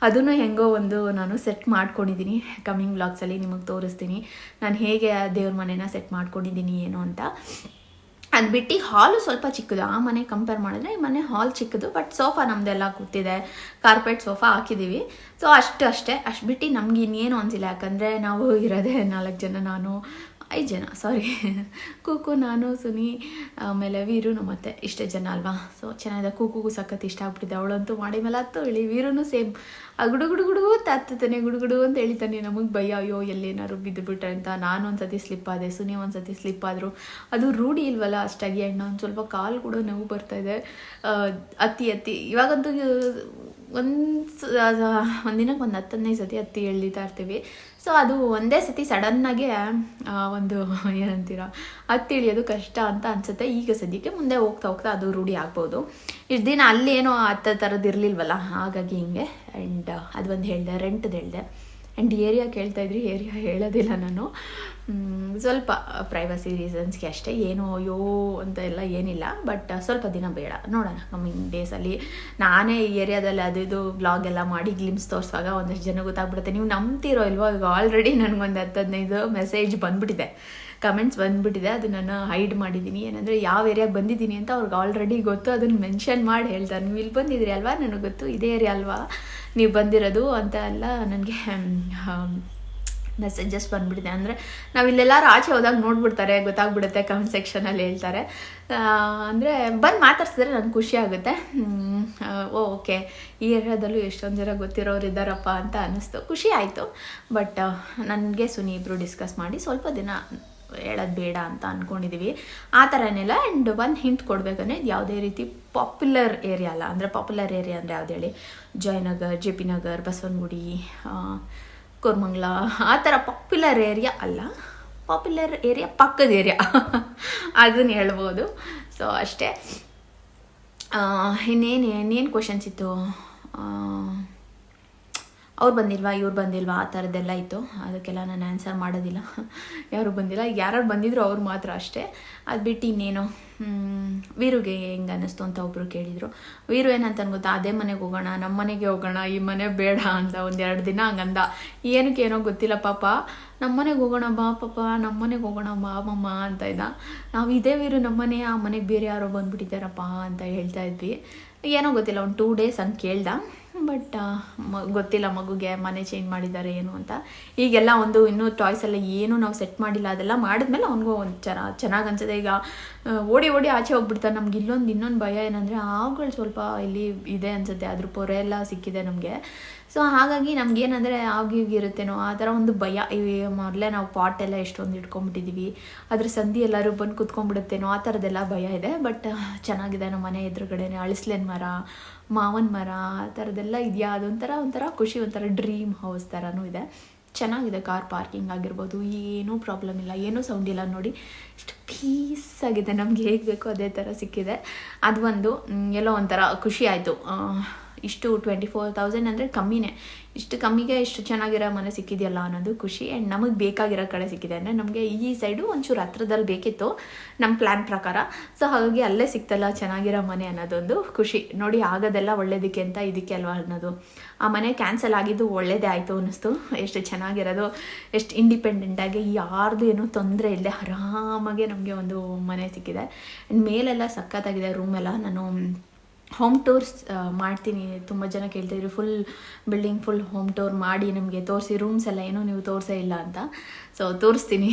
ಅದನ್ನು ಹೆಂಗೋ ಒಂದು ನಾನು ಸೆಟ್ ಮಾಡ್ಕೊಂಡಿದ್ದೀನಿ ಕಮ್ಮಿಂಗ್ ಬ್ಲಾಗ್ಸಲ್ಲಿ ನಿಮಗೆ ತೋರಿಸ್ತೀನಿ. ನಾನು ಹೇಗೆ ದೇವ್ರ ಮನೆನ ಸೆಟ್ ಮಾಡ್ಕೊಂಡಿದ್ದೀನಿ ಏನು ಅಂತ. ಅದು ಬಿಟ್ಟು ಹಾಲು ಸ್ವಲ್ಪ ಚಿಕ್ಕದು. ಆ ಮನೆ ಕಂಪೇರ್ ಮಾಡಿದ್ರೆ ಈ ಮನೆ ಹಾಲ್ ಚಿಕ್ಕದು ಬಟ್ ಸೋಫಾ ನಮ್ಮದೆಲ್ಲ ಕೂತಿದೆ. ಕಾರ್ಪೆಟ್ ಸೋಫಾ ಹಾಕಿದ್ದೀವಿ ಸೊ ಅಷ್ಟು ಅಷ್ಟೇ. ಅಷ್ಟು ಬಿಟ್ಟು ನಮ್ಗೆ ಇನ್ನೇನು ಅನಿಸಿಲ್ಲ. ಯಾಕಂದರೆ ನಾವು ಇರೋದೇ ನಾಲ್ಕು ಜನ ನಾನು ಐದು ಜನ ಸಾರಿ ಕೂಕು, ನಾನು, ಸುನಿ, ಆಮೇಲೆ ವೀರು ಮತ್ತೆ ಇಷ್ಟೇ ಜನ ಅಲ್ವಾ? ಸೊ ಚೆನ್ನಾಗಿದೆ. ಕೂಕುಗೂ ಸಖತ್ ಇಷ್ಟ ಆಗ್ಬಿಟ್ಟಿದೆ. ಅವಳಂತೂ ಮಾಡಿ ಮೇಲೆ ಹತ್ತು ಹೇಳಿ. ವೀರೂ ಸೇಮ್. ಆ ಗುಡುಗುಡುಗುಡುಗು ಗುಡು ಗುಡುಗುಡು ಅಂತ ಹೇಳ್ತಾನೆ. ನಮಗೆ ಭಯ, ಅಯ್ಯೋ, ಎಲ್ಲೇನಾದ್ರು ಬಿದ್ದು ಬಿಟ್ರೆ ಅಂತ. ನಾನು ಒಂದ್ಸತಿ ಸ್ಲಿಪ್ ಆದೆ, ಸುನಿ ಒಂದ್ಸತಿ ಸ್ಲಿಪ್ ಆದರು. ಅದು ರೂಢಿ ಇಲ್ವಲ್ಲ ಅಷ್ಟಾಗಿ? ಅಣ್ಣ, ಒಂದು ಸ್ವಲ್ಪ ಕಾಲು ಕೂಡ ನೋವು ಬರ್ತಾ ಇದೆ. ಅತ್ತಿ ಅತ್ತಿ. ಇವಾಗಂತೂ, ಒಂದು ಒಂದಿನಕ್ಕೆ ಒಂದು ಹತ್ತು ಹದಿನೈದು ಸತಿ ಹತ್ತಿ ಎಳಿತಾ ಇರ್ತೀವಿ ಸೊ ಅದು ಒಂದೇ ಸತಿ ಸಡನ್ನಾಗೆ ಒಂದು ಏನಂತೀರ ಹತ್ತಿಳಿಯೋದು ಕಷ್ಟ ಅಂತ ಅನ್ಸುತ್ತೆ. ಈಗ ಸದ್ಯಕ್ಕೆ ಮುಂದೆ ಹೋಗ್ತಾ ಹೋಗ್ತಾ ಅದು ರೂಢಿ ಆಗ್ಬೋದು. ಇಷ್ಟು ದಿನ ಅಲ್ಲೇನೋ ಹತ್ತ ಥರದ್ದು ಇರಲಿಲ್ವಲ್ಲ, ಹಾಗಾಗಿ ಹಿಂಗೆ. ಆ್ಯಂಡ್ ಅದು ಒಂದು ಹೇಳಿದೆ ರೆಂಟ್ದು ಹೇಳಿದೆ. ಆ್ಯಂಡ್ ಏರಿಯಾ ಕೇಳ್ತಾ ಇದ್ರಿ ಏರಿಯಾ ಹೇಳೋದಿಲ್ಲ ನಾನು. ಸ್ವಲ್ಪ ಪ್ರೈವಸಿ ರೀಸನ್ಸ್ಗೆ ಅಷ್ಟೇ. ಏನು ಅಯ್ಯೋ ಅಂತ ಎಲ್ಲ ಏನಿಲ್ಲ. ಬಟ್ ಸ್ವಲ್ಪ ದಿನ ಬೇಡ. ನೋಡೋಣ. ಕಮ್ಮಿಂಗ್ ಡೇಸಲ್ಲಿ ನಾನೇ ಈ ಏರಿಯಾದಲ್ಲಿ ಅದು ಇದು ಬ್ಲಾಗ್ ಎಲ್ಲ ಮಾಡಿ ಗ್ಲಿಮ್ಸ್ ತೋರಿಸುವಾಗ ಒಂದಷ್ಟು ಜನ ಗೊತ್ತಾಗ್ಬಿಡುತ್ತೆ. ನೀವು ನಂಬ್ತಿರೋ ಇಲ್ವೋ? ಈಗ ಆಲ್ರೆಡಿ ನನಗೊಂದು ಹತ್ತು ಹದಿನೈದು ಮೆಸೇಜ್ ಬಂದುಬಿಟ್ಟಿದೆ. ಕಮೆಂಟ್ಸ್ ಬಂದುಬಿಟ್ಟಿದೆ. ಅದು ನಾನು ಹೈಡ್ ಮಾಡಿದ್ದೀನಿ ಏನಂದರೆ ಯಾವ ಏರಿಯಾಗೆ ಬಂದಿದ್ದೀನಿ ಅಂತ ಅವ್ರಿಗೆ ಆಲ್ರೆಡಿ ಗೊತ್ತು. ಅದನ್ನು ಮೆನ್ಷನ್ ಮಾಡಿ ಹೇಳ್ತಾರೆ. ನೀವು ಇಲ್ಲಿ ಬಂದಿದ್ರಿ ಅಲ್ವಾ? ನನಗೆ ಗೊತ್ತು. ಇದೇ ಏರಿಯಾ ಅಲ್ವಾ? ನೀವು ಬಂದಿರೋದು ಅಂತ ಎಲ್ಲ ನನಗೆ ಮೆಸೇಜಸ್ ಬಂದ್ಬಿಟ್ಟಿದೆ ಅಂದರೆ ನಾವು ಇಲ್ಲೆಲ್ಲರೂ ಆಚೆ ಹೋದಾಗ ನೋಡ್ಬಿಡ್ತಾರೆ, ಗೊತ್ತಾಗ್ಬಿಡುತ್ತೆ ಕಮೆಂಟ್ ಸೆಕ್ಷನಲ್ಲಿ ಹೇಳ್ತಾರೆ. ಅಂದರೆ ಬಂದು ಮಾತಾಡ್ಸಿದ್ರೆ ನನಗೆ ಖುಷಿ ಆಗುತ್ತೆ. ಓ ಓಕೆ ಈ ಏರಿಯಾದಲ್ಲೂ ಎಷ್ಟೊಂದು ಜನ ಗೊತ್ತಿರೋರು ಇದ್ದಾರಪ್ಪ ಅಂತ ಅನ್ನಿಸ್ತು. ಖುಷಿ ಆಯಿತು. ಬಟ್ ನನಗೆ ಸುನಿ ಇಬ್ಬರು ಡಿಸ್ಕಸ್ ಮಾಡಿ ಸ್ವಲ್ಪ ದಿನ ಹೇಳೋದು ಬೇಡ ಅಂತ ಅಂದ್ಕೊಂಡಿದ್ದೀವಿ ಆ ಥರನೆಲ್ಲ ಆ್ಯಂಡ್ ಒಂದು ಹಿಂಟ್ ಕೊಡಬೇಕಂದ್ರೆ ಇದು ಯಾವುದೇ ರೀತಿ ಪಾಪ್ಯುಲರ್ ಏರಿಯಾ ಅಲ್ಲ. ಅಂದರೆ ಪಾಪ್ಯುಲರ್ ಏರಿಯಾ ಅಂದರೆ ಯಾವ್ದು ಹೇಳಿ? ಜಯನಗರ್ ಜೆ ಪಿ ನಗರ್, ಬಸವನಗುಡಿ ಕೋರ್ಮಂಗ್ಲ ಆ ಥರ ಪಾಪ್ಯುಲರ್ ಏರಿಯಾ ಅಲ್ಲ. ಪಾಪ್ಯುಲರ್ ಏರಿಯಾ ಪಕ್ಕದ ಏರಿಯಾ ಅದನ್ನು ಹೇಳ್ಬೋದು. ಸೊ ಅಷ್ಟೇ. ಇನ್ನೇನು ಇನ್ನೇನು ಕ್ವಶನ್ಸ್ ಇತ್ತು? ಅವ್ರು ಬಂದಿಲ್ವಾ? ಇವ್ರು ಬಂದಿಲ್ವಾ? ಆ ಥರದ್ದೆಲ್ಲ ಇತ್ತು. ಅದಕ್ಕೆಲ್ಲ ನಾನು ಆನ್ಸರ್ ಮಾಡೋದಿಲ್ಲ. ಯಾರು ಬಂದಿಲ್ಲ. ಯಾರು ಬಂದಿದ್ರು ಅವ್ರು ಮಾತ್ರ ಅಷ್ಟೇ. ಅದು ಬಿಟ್ಟು ಇನ್ನೇನು? ವೀರುಗೆ ಹೆಂಗೆ ಅನ್ನಿಸ್ತು ಅಂತ ಒಬ್ಬರು ಕೇಳಿದರು. ವೀರು ಏನಂತ ಗೊತ್ತಾ ಅದೇ ಮನೆಗೆ ಹೋಗೋಣ ನಮ್ಮ ಮನೆಗೆ ಹೋಗೋಣ, ಈ ಮನೆ ಬೇಡ ಅಂತ ಒಂದೆರಡು ದಿನ ಹಂಗಂದ. ಏನಕ್ಕೆ ಏನೋ ಗೊತ್ತಿಲ್ಲ ಪಾಪ. ನಮ್ಮ ಮನೆಗೆ ಹೋಗೋಣ ಬಾ ಪಾಪ ನಮ್ಮ ಮನೆಗೆ ಹೋಗೋಣ ಬಾ ಮಮ್ಮ ಅಂತ ಇದ್ದ. ನಾವು ಇದೇ ವೀರು ನಮ್ಮ ಮನೆ, ಆ ಮನೆಗೆ ಬೇರೆ ಯಾರೋ ಬಂದ್ಬಿಟ್ಟಿದ್ದಾರಪ್ಪ ಅಂತ ಹೇಳ್ತಾ ಇದ್ವಿ. ಏನೋ ಗೊತ್ತಿಲ್ಲ, ಒಂದು ಟೂ ಡೇಸ್ ಹಂಗೆ ಕೇಳ್ದ. ಬಟ್ ಮ, ಗೊತ್ತಿಲ್ಲ ಮಗುಗೆ ಮನೆ ಚೇಂಜ್ ಮಾಡಿದ್ದಾರೆ ಏನು ಅಂತ. ಈಗೆಲ್ಲ ಒಂದು ಇನ್ನೂ ಟಾಯ್ಸ್ ಎಲ್ಲ ಏನು ನಾವು ಸೆಟ್ ಮಾಡಿಲ್ಲ, ಅದೆಲ್ಲ ಮಾಡಿದ್ಮೇಲೆ ಅವನಿಗೂ ಒಂದು ಚೆನ್ನ ಚೆನ್ನಾಗಿ ಅನ್ಸುತ್ತೆ. ಈಗ ಓಡಿ ಓಡಿ ಆಚೆ ಹೋಗ್ಬಿಡ್ತಾರೆ ನಮ್ಗೆ ಇಲ್ಲೊಂದು ಇನ್ನೊಂದು ಭಯ ಏನಂದರೆ ಆಗಳು ಸ್ವಲ್ಪ ಇಲ್ಲಿ ಇದೆ ಅನ್ಸುತ್ತೆ. ಅದ್ರ ಪೊರೆ ಎಲ್ಲ ಸಿಕ್ಕಿದೆ ನಮಗೆ. ಸೊ ಹಾಗಾಗಿ ನಮ್ಗೇನಂದರೆ ಆಗಿರುತ್ತೇನೋ ಆ ಥರ ಒಂದು ಭಯ. ಇವಿ ಮೊದಲೇ ನಾವು ಪಾಟ್ ಎಲ್ಲ ಎಷ್ಟೊಂದು ಇಟ್ಕೊಂಡ್ಬಿಟ್ಟಿದ್ದೀವಿ ಅದ್ರ ಸಂಧಿ ಎಲ್ಲರೂ ಬಂದು ಕುತ್ಕೊಂಡ್ಬಿಡುತ್ತೇನೋ ಆ ಥರದ್ದೆಲ್ಲ ಭಯ ಇದೆ. ಬಟ್ ಚೆನ್ನಾಗಿದೆ ನಮ್ಮ ಮನೆ ಎದುರುಗಡೆನೆ. ಅಳಿಸ್ಲೇನ್ ಮರ, ಮಾವನ ಮರ, ಆ ಥರದ್ದೆಲ್ಲ ಇದೆಯಾ? ಅದೊಂಥರ ಒಂಥರ ಖುಷಿ, ಒಂಥರ ಡ್ರೀಮ್ ಹೌಸ್ ಥರನೂ ಇದೆ. ಚೆನ್ನಾಗಿದೆ ಕಾರ್ ಪಾರ್ಕಿಂಗ್ ಆಗಿರ್ಬೋದು. ಏನೂ ಪ್ರಾಬ್ಲಮ್ ಇಲ್ಲ. ಏನೂ ಸೌಂಡ್ ಇಲ್ಲ ನೋಡಿ. ಇಷ್ಟು ಪೀಸ್ ಆಗಿದೆ. ನಮ್ಗೆ ಹೇಗೆ ಬೇಕೋ ಅದೇ ಥರ ಸಿಕ್ಕಿದೆ. ಅದು ಒಂದು ಎಲ್ಲೋ ಒಂಥರ ಖುಷಿ ಆಯಿತು. ಇಷ್ಟು ಟ್ವೆಂಟಿ ಫೋರ್ ತೌಸಂಡ್ ಅಂದರೆ ಕಮ್ಮಿನೇ. ಇಷ್ಟು ಕಮ್ಮಿಗೆ ಇಷ್ಟು ಚೆನ್ನಾಗಿರೋ ಮನೆ ಸಿಕ್ಕಿದೆಯಲ್ಲ ಅನ್ನೋದು ಖುಷಿ. ಆ್ಯಂಡ್ ನಮಗೆ ಬೇಕಾಗಿರೋ ಕಡೆ ಸಿಕ್ಕಿದೆ. ಅಂದರೆ ನಮಗೆ ಈ ಸೈಡು ಒಂಚೂರು ಹತ್ರದಲ್ಲಿ ಬೇಕಿತ್ತು ನಮ್ಮ ಪ್ಲ್ಯಾನ್ ಪ್ರಕಾರ. ಸೊ ಹಾಗಾಗಿ ಅಲ್ಲೇ ಸಿಕ್ತಲ್ಲ ಚೆನ್ನಾಗಿರೋ ಮನೆ ಅನ್ನೋದೊಂದು ಖುಷಿ. ನೋಡಿ ಆಗೋದೆಲ್ಲ ಒಳ್ಳೇದಕ್ಕೆ ಅಂತ ಇದಕ್ಕೆ ಅಲ್ವಾ ಅನ್ನೋದು. ಆ ಮನೆ ಕ್ಯಾನ್ಸಲ್ ಆಗಿದ್ದು ಒಳ್ಳೇದೇ ಆಯಿತು ಅನ್ನಿಸ್ತು. ಎಷ್ಟು ಚೆನ್ನಾಗಿರೋದು. ಎಷ್ಟು ಇಂಡಿಪೆಂಡೆಂಟಾಗಿ ಯಾರ್ದು ಏನೂ ತೊಂದರೆ ಇಲ್ಲದೆ ಆರಾಮಾಗೆ ನಮಗೆ ಒಂದು ಮನೆ ಸಿಕ್ಕಿದೆ. ಆ್ಯಂಡ್ ಮೇಲೆಲ್ಲ ಸಖತ್ತಾಗಿದೆ ರೂಮೆಲ್ಲ ನಾನು ಹೋಮ್ ಟೂರ್ಸ್ ಮಾಡ್ತೀನಿ. ತುಂಬ ಜನ ಕೇಳ್ತಿದ್ರು full building full home tour ಮಾಡಿ ನಮಗೆ ತೋರಿಸಿ ರೂಮ್ಸ್ ಎಲ್ಲ ಏನೂ ನೀವು ತೋರಿಸೇ ಇಲ್ಲ ಅಂತ. ಸೊ ತೋರಿಸ್ತೀನಿ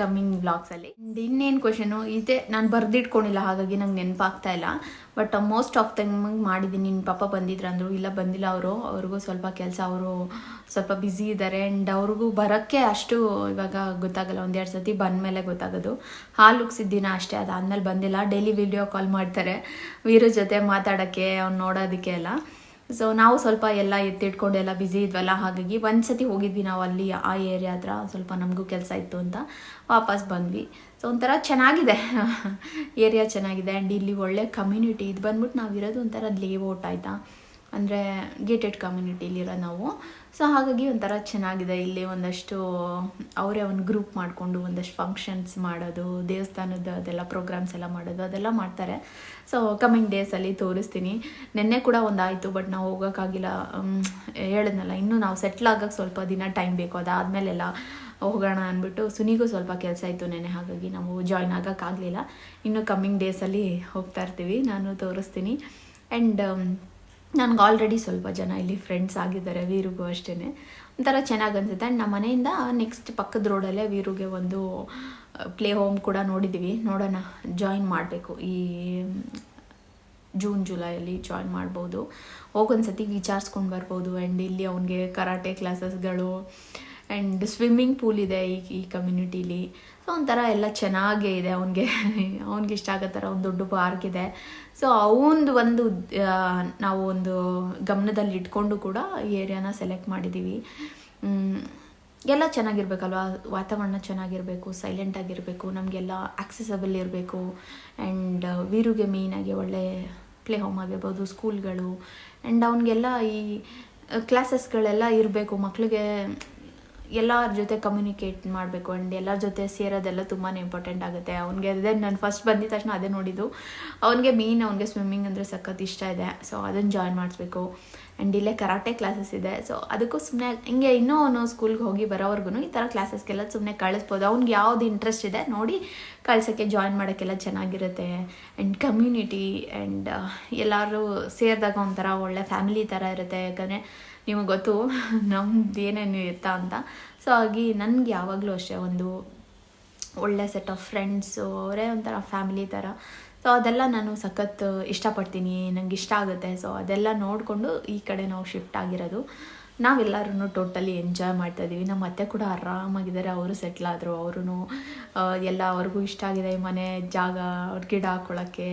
ಕಮ್ಮಿಂಗ್ ಬ್ಲಾಗ್ಸಲ್ಲಿ ಇನ್ನೇನು ಕ್ವಶನು ಇದೆ, ನಾನು ಬರೆದಿಟ್ಕೊಂಡಿಲ್ಲ, ಹಾಗಾಗಿ ನಂಗೆ ನೆನಪಾಗ್ತಾ ಇಲ್ಲ. ಬಟ್ ಮೋಸ್ಟ್ ಆಫ್ ಟೈಮ್ ಮಾಡಿದ್ದೀನಿ. ನಿನ್ನ ಪಾಪ ಬಂದಿದ್ರು ಅಂದರು, ಇಲ್ಲ ಬಂದಿಲ್ಲ ಅವರು, ಅವ್ರಿಗೂ ಸ್ವಲ್ಪ ಕೆಲಸ, ಅವರು ಸ್ವಲ್ಪ ಬ್ಯುಸಿ ಇದ್ದಾರೆ ಆ್ಯಂಡ್ ಅವ್ರಿಗೂ ಬರೋಕ್ಕೆ ಅಷ್ಟು ಇವಾಗ ಗೊತ್ತಾಗಲ್ಲ ಒಂದೆರಡು ಸತಿ ಬಂದಮೇಲೆ ಗೊತ್ತಾಗೋದು. ಹಾಲು ದಿನ ಅಷ್ಟೇ ಅದಾದಮೇಲೆ ಬಂದಿಲ್ಲ. ಡೈಲಿ ವಿಡಿಯೋ ಕಾಲ್ ಮಾಡ್ತಾರೆ. ವೀರ ಜೊತೆ ಮಾತಾಡೋಕ್ಕೆ, ಅವ್ನು ನೋಡೋದಕ್ಕೆ ಎಲ್ಲ. ಸೊ ನಾವು ಸ್ವಲ್ಪ ಎಲ್ಲ ಎತ್ತಿಟ್ಕೊಂಡು ಎಲ್ಲ ಬ್ಯುಸಿ ಇದ್ವಲ್ಲ, ಹಾಗಾಗಿ ಒಂದು ಸತಿ ಹೋಗಿದ್ವಿ ನಾವು ಅಲ್ಲಿ, ಆ ಏರಿಯಾ ಹತ್ರ. ಸ್ವಲ್ಪ ನಮಗೂ ಕೆಲಸ ಇತ್ತು ಅಂತ ವಾಪಸ್ ಬಂದ್ವಿ. ಸೊ ಒಂಥರ ಚೆನ್ನಾಗಿದೆ. ಏರಿಯಾ ಚೆನ್ನಾಗಿದೆ. ಆ್ಯಂಡ್ ಇಲ್ಲಿ ಒಳ್ಳೆ ಕಮ್ಯುನಿಟಿ ಇದು ಬಂದ್ಬಿಟ್ಟು ನಾವು ಇರೋದು ಒಂಥರ ಲೇಔಟ್ ಆಯಿತಾ? ಅಂದರೆ ಗೇಟೆಡ್ ಕಮ್ಯುನಿಟಿಲಿರೋ ನಾವು. ಸೊ ಹಾಗಾಗಿ ಒಂಥರ ಚೆನ್ನಾಗಿದೆ. ಇಲ್ಲಿ ಒಂದಷ್ಟು, ಅವರೇ ಒಂದು ಗ್ರೂಪ್ ಮಾಡಿಕೊಂಡು ಒಂದಷ್ಟು ಫಂಕ್ಷನ್ಸ್ ಮಾಡೋದು, ದೇವಸ್ಥಾನದ ಅದೆಲ್ಲ ಪ್ರೋಗ್ರಾಮ್ಸ್ ಎಲ್ಲ ಮಾಡೋದು, ಅದೆಲ್ಲ ಮಾಡ್ತಾರೆ. ಸೊ ಕಮಿಂಗ್ ಡೇಸಲ್ಲಿ ತೋರಿಸ್ತೀನಿ. ನಿನ್ನೆ ಕೂಡ ಒಂದಾಯಿತು ಬಟ್ ನಾವು ಹೋಗೋಕ್ಕಾಗಿಲ್ಲ. ಹೇಳಿದ್ನಲ್ಲ, ಇನ್ನೂ ನಾವು ಸೆಟ್ಲ್ ಆಗೋಕ್ಕೆ ಸ್ವಲ್ಪ ದಿನ ಟೈಮ್ ಬೇಕು. ಅದಾದಮೇಲೆಲ್ಲ ಹೋಗೋಣ ಅಂದ್ಬಿಟ್ಟು ಸುನಿಗೂ ಸ್ವಲ್ಪ ಕೆಲಸ ಇತ್ತು ನೆನೆ ಹಾಗಾಗಿ ನಾವು ಜಾಯ್ನ್ ಆಗೋಕ್ಕಾಗಲಿಲ್ಲ. ಇನ್ನು ಕಮ್ಮಿಂಗ್ ಡೇಸಲ್ಲಿ ಹೋಗ್ತಾ ಇರ್ತೀವಿ. ನಾನು ತೋರಿಸ್ತೀನಿ. ಆ್ಯಂಡ್ ನನಗೆ ಆಲ್ರೆಡಿ ಸ್ವಲ್ಪ ಜನ ಇಲ್ಲಿ ಫ್ರೆಂಡ್ಸ್ ಆಗಿದ್ದಾರೆ ವೀರಿಗೂ ಅಷ್ಟೇ ಒಂಥರ ಚೆನ್ನಾಗಿ ಅನ್ಸುತ್ತೆ. ಆ್ಯಂಡ್ ನಮ್ಮ ಮನೆಯಿಂದ ನೆಕ್ಸ್ಟ್ ಪಕ್ಕದ ರೋಡಲ್ಲೇ ವೀರುಗೆ ಒಂದು ಪ್ಲೇ ಹೋಮ್ ಕೂಡ ನೋಡಿದ್ದೀವಿ ನೋಡೋಣ ಜಾಯಿನ್ ಮಾಡಬೇಕು. ಈ ಜೂನ್ ಜುಲೈಯಲ್ಲಿ ಜಾಯಿನ್ ಮಾಡ್ಬೋದು. ಹೋಗೊಂದ್ಸತಿ ವಿಚಾರಿಸ್ಕೊಂಡು ಬರ್ಬೋದು. ಆ್ಯಂಡ್ ಇಲ್ಲಿ ಅವನಿಗೆ ಕರಾಟೆ ಕ್ಲಾಸಸ್ಗಳು ಆ್ಯಂಡ್ ಸ್ವಿಮ್ಮಿಂಗ್ ಪೂಲ್ ಇದೆ ಈ ಈ ಕಮ್ಯುನಿಟೀಲಿ ಸೊ ಒಂಥರ ಎಲ್ಲ ಚೆನ್ನಾಗೇ ಇದೆ. ಅವನಿಗೆ, ಅವ್ನಿಗೆ ಇಷ್ಟ ಆಗೋ ಥರ ಒಂದು ದೊಡ್ಡ ಪಾರ್ಕ್ ಇದೆ. ಸೊ ಅವನದು ಒಂದು ನಾವು ಒಂದು ಗಮನದಲ್ಲಿ ಇಟ್ಕೊಂಡು ಕೂಡ ಈ ಏರಿಯಾನ ಸೆಲೆಕ್ಟ್ ಮಾಡಿದ್ದೀವಿ ಎಲ್ಲ ಚೆನ್ನಾಗಿರ್ಬೇಕಲ್ವಾ? ವಾತಾವರಣ ಚೆನ್ನಾಗಿರಬೇಕು ಸೈಲೆಂಟ್ ಆಗಿರಬೇಕು, ನಮಗೆಲ್ಲ ಆಕ್ಸೆಸಬಲ್ ಇರಬೇಕು. ಆ್ಯಂಡ್ ವೀರುಗೆ ಮೇಯ್ನಾಗಿ ಒಳ್ಳೆ ಪ್ಲೇ ಹೋಮ್ ಆಗಿರ್ಬೋದು ಸ್ಕೂಲ್ಗಳು ಆ್ಯಂಡ್ ಅವನಿಗೆಲ್ಲ ಈ ಕ್ಲಾಸಸ್ಗಳೆಲ್ಲ ಇರಬೇಕು. ಮಕ್ಕಳಿಗೆ ಎಲ್ಲರ ಜೊತೆ ಕಮ್ಯುನಿಕೇಟ್ ಮಾಡಬೇಕು ಆ್ಯಂಡ್ ಎಲ್ಲರ ಜೊತೆ ಸೇರೋದೆಲ್ಲ ತುಂಬಾ ಇಂಪಾರ್ಟೆಂಟ್ ಆಗುತ್ತೆ. ಅವನಿಗೆ ಅದೇ ನಾನು ಫಸ್ಟ್ ಬಂದಿದ ತಕ್ಷಣ ಅದೇ ನೋಡಿದ್ದು. ಅವನಿಗೆ ಮೀನ್ ಅವನಿಗೆ ಸ್ವಿಮ್ಮಿಂಗ್ ಅಂದರೆ ಸಖತ್ ಇಷ್ಟ ಇದೆ. ಸೊ ಅದನ್ನು ಜಾಯ್ನ್ ಮಾಡಿಸ್ಬೇಕು. ಆ್ಯಂಡ್ ಇಲ್ಲೇ ಕರಾಟೆ ಕ್ಲಾಸಸ್ ಇದೆ. ಸೊ ಅದಕ್ಕೂ ಸುಮ್ಮನೆ ಹಿಂಗೆ ಇನ್ನೂ ಅವನು ಸ್ಕೂಲ್ಗೆ ಹೋಗಿ ಬರೋವರೆಗೂ ಈ ಥರ ಕ್ಲಾಸಸ್ಗೆಲ್ಲ ಸುಮ್ಮನೆ ಕಳಿಸ್ಬೋದು. ಅವ್ನಿಗೆ ಯಾವ್ದು ಇಂಟ್ರೆಸ್ಟ್ ಇದೆ ನೋಡಿ ಕಳ್ಸೋಕ್ಕೆ ಜಾಯ್ನ್ ಮಾಡೋಕ್ಕೆಲ್ಲ ಚೆನ್ನಾಗಿರುತ್ತೆ. ಆ್ಯಂಡ್ ಕಮ್ಯುನಿಟಿ ಆ್ಯಂಡ್ ಎಲ್ಲರೂ ಸೇರಿದಾಗ ಒಂಥರ ಒಳ್ಳೆ ಫ್ಯಾಮಿಲಿ ಥರ ಇರುತ್ತೆ. ಯಾಕಂದರೆ ನಿಮಗೆ ಗೊತ್ತು, ನಮ್ದು ಏನೇನು ಇರ್ತಾ ಅಂತ. ಸೊ ಹಾಗೆ ನನಗೆ ಯಾವಾಗಲೂ ಅಷ್ಟೇ ಒಂದು ಒಳ್ಳೆ ಸೆಟ್ ಆಫ್ ಫ್ರೆಂಡ್ಸು ಅವರೇ ಒಂಥರ ಫ್ಯಾಮಿಲಿ ಥರ. ಸೊ ಅದೆಲ್ಲ ನಾನು ಸಖತ್ ಇಷ್ಟಪಡ್ತೀನಿ, ನಂಗೆ ಇಷ್ಟ ಆಗುತ್ತೆ. ಸೊ ಅದೆಲ್ಲ ನೋಡಿಕೊಂಡು ಈ ಕಡೆ ನಾವು ಶಿಫ್ಟ್ ಆಗಿರೋದು. ನಾವೆಲ್ಲರೂ ಟೋಟಲಿ ಎಂಜಾಯ್ ಮಾಡ್ತಾ ಇದ್ದೀವಿ. ನಮ್ಮ ಅತ್ತೆ ಕೂಡ ಆರಾಮಾಗಿದ್ದಾರೆ, ಅವರು ಸೆಟ್ಲ್ ಆದರು. ಅವರು ಎಲ್ಲ ಅವ್ರಿಗೂ ಇಷ್ಟ ಆಗಿದೆ ಮನೆ ಜಾಗ, ಅವ್ರ ಗಿಡ ಹಾಕ್ಕೊಳ್ಳೋಕ್ಕೆ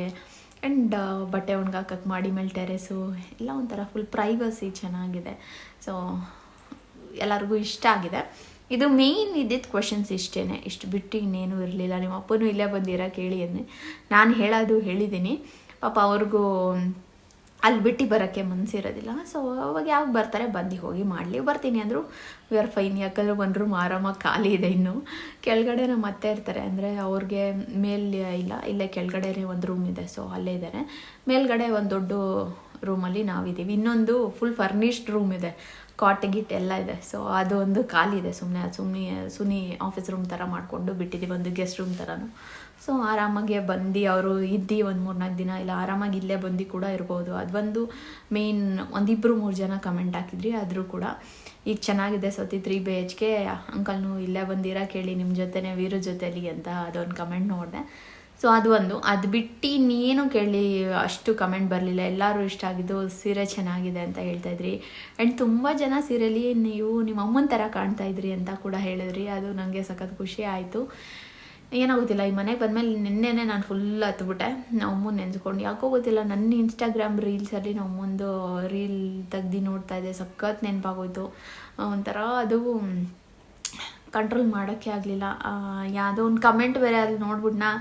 ಆ್ಯಂಡ್ ಬಟ್ಟೆ ಒಣಗಾಕಕ್ಕೆ ಮಾಡಿ ಮೇಲೆ ಟೆರೆಸು ಎಲ್ಲ ಒಂಥರ ಫುಲ್ ಪ್ರೈವಸಿ ಚೆನ್ನಾಗಿದೆ. ಸೊ ಎಲ್ಲರಿಗೂ ಇಷ್ಟ ಆಗಿದೆ. ಇದು ಮೇಯ್ನ್ ಇದ್ದಿದ್ದ ಕ್ವಶನ್ಸ್ ಇಷ್ಟೇ ಇಷ್ಟು ಬಿಟ್ಟು ಇನ್ನೇನು ಇರಲಿಲ್ಲ. ನಿಮ್ಮ ಅಪ್ಪನೂ ಇಲ್ಲೇ ಬಂದಿರ ಕೇಳಿ ಅಂದರೆ ನಾನು ಹೇಳೋದು ಹೇಳಿದ್ದೀನಿ. ಪಾಪ ಅವ್ರಿಗೂ ಅಲ್ಲಿ ಬಿಟ್ಟು ಬರೋಕ್ಕೆ ಮನಸ್ಸಿರೋದಿಲ್ಲ ಸೊ ಅವಾಗ ಯಾವಾಗ ಬರ್ತಾರೆ? ಬಂದು ಹೋಗಿ ಮಾಡಲಿ. ಬರ್ತೀನಿ ಅಂದರು ವಿ ಆರ್ ಫೈನ್ ಯಾಕಂದರೆ ಒಂದು ರೂಮ್ ಆರಾಮಾಗಿ ಖಾಲಿ ಇದೆ ಇನ್ನು. ಕೆಳಗಡೆ ನಮ್ಮ ಅತ್ತೆ ಇರ್ತಾರೆ. ಅಂದರೆ ಅವ್ರಿಗೆ ಮೇಲೆ ಇಲ್ಲ. ಇಲ್ಲೇ ಕೆಳಗಡೆನೇ ಒಂದು ರೂಮ್ ಇದೆ. ಸೊ ಅಲ್ಲೇ ಇದ್ದಾರೆ ಮೇಲ್ಗಡೆ ಒಂದು ದೊಡ್ಡ ರೂಮಲ್ಲಿ ನಾವಿದ್ದೀವಿ. ಇನ್ನೊಂದು ಫುಲ್ ಫರ್ನಿಶ್ಡ್ ರೂಮ್ ಇದೆ. ಕಾಟ್ ಗಿಟ್ ಎಲ್ಲ ಇದೆ. ಸೊ ಅದು ಒಂದು ಖಾಲಿ ಇದೆ ಸುಮ್ಮನೆ ಸುಮ್ಮನೆ ಸುನಿ ಆಫೀಸ್ ರೂಮ್ ಥರ ಮಾಡಿಕೊಂಡು ಬಿಟ್ಟಿದ್ದೀವಿ. ಒಂದು ಗೆಸ್ಟ್ ರೂಮ್ ಥರನೂ ಸೊ ಆರಾಮಾಗೆ ಬಂದು ಅವರು ಇದ್ದು ಒಂದು ಮೂರ್ನಾಲ್ಕು ದಿನ, ಇಲ್ಲ ಆರಾಮಾಗಿ ಇಲ್ಲೇ ಬಂದು ಕೂಡ ಇರ್ಬೋದು. ಅದೊಂದು ಮೇನ್ ಒಂದಿಬ್ಬರು ಮೂರು ಜನ ಕಮೆಂಟ್ ಹಾಕಿದ್ರಿ, ಆದರೂ ಕೂಡ ಈಗ ಚೆನ್ನಾಗಿದೆ ಸತಿ ತ್ರೀ ಬಿ ಎಚ್ ಕೆ ಅಂಕಲ್ನು ಇಲ್ಲೇ ಬಂದಿರ ಕೇಳಿ ನಿಮ್ಮ ಜೊತೆನೇ, ವೀರ ಜೊತೆಲಿ ಅಂತ ಅದೊಂದು ಕಮೆಂಟ್ ನೋಡಿದೆ. ಸೊ ಅದು ಒಂದು. ಅದು ಬಿಟ್ಟು ಇನ್ನೇನು ಕೇಳಿ ಅಷ್ಟು ಕಮೆಂಟ್ ಬರಲಿಲ್ಲ. ಎಲ್ಲರೂ ಇಷ್ಟ ಆಗಿದ್ದು ಸೀರೆ ಚೆನ್ನಾಗಿದೆ ಅಂತ ಹೇಳ್ತಾ ಇದ್ರಿ. ಆ್ಯಂಡ್ ತುಂಬ ಜನ ಸೀರೆಲಿ ನೀವು ನಿಮ್ಮ ಅಮ್ಮನ ಥರ ಕಾಣ್ತಾ ಇದ್ರಿ ಅಂತ ಕೂಡ ಹೇಳಿದ್ರಿ. ಅದು ನನಗೆ ಸಖತ್ ಖುಷಿ ಆಯಿತು. ಏನೋ ಗೊತ್ತಿಲ್ಲ ಈ ಮನೆಗೆ ಬಂದಮೇಲೆ ನಿನ್ನೆನೆ ನಾನು ಫುಲ್ ಹತ್ಬಿಟ್ಟೆ. ನಾವು ಅಮ್ಮನ ನೆನೆಸ್ಕೊಂಡು, ಯಾಕೋ ಗೊತ್ತಿಲ್ಲ, ನನ್ನ ಇನ್ಸ್ಟಾಗ್ರಾಮ್ ರೀಲ್ಸಲ್ಲಿ ನಾವು ಮುಂದೆ ರೀಲ್ ತೆಗ್ದು ನೋಡ್ತಾ ಇದ್ದೆ, ಸಖತ್ ನೆನಪಾಗೋಯ್ತು. ಒಂಥರ ಅದು ಕಂಟ್ರೋಲ್ ಮಾಡೋಕ್ಕೆ ಆಗಲಿಲ್ಲ. ಯಾವುದೋ ಒಂದು ಕಮೆಂಟ್ ಬೇರೆ ಅಲ್ಲಿ ನೋಡ್ಬಿಟ್ನಾ?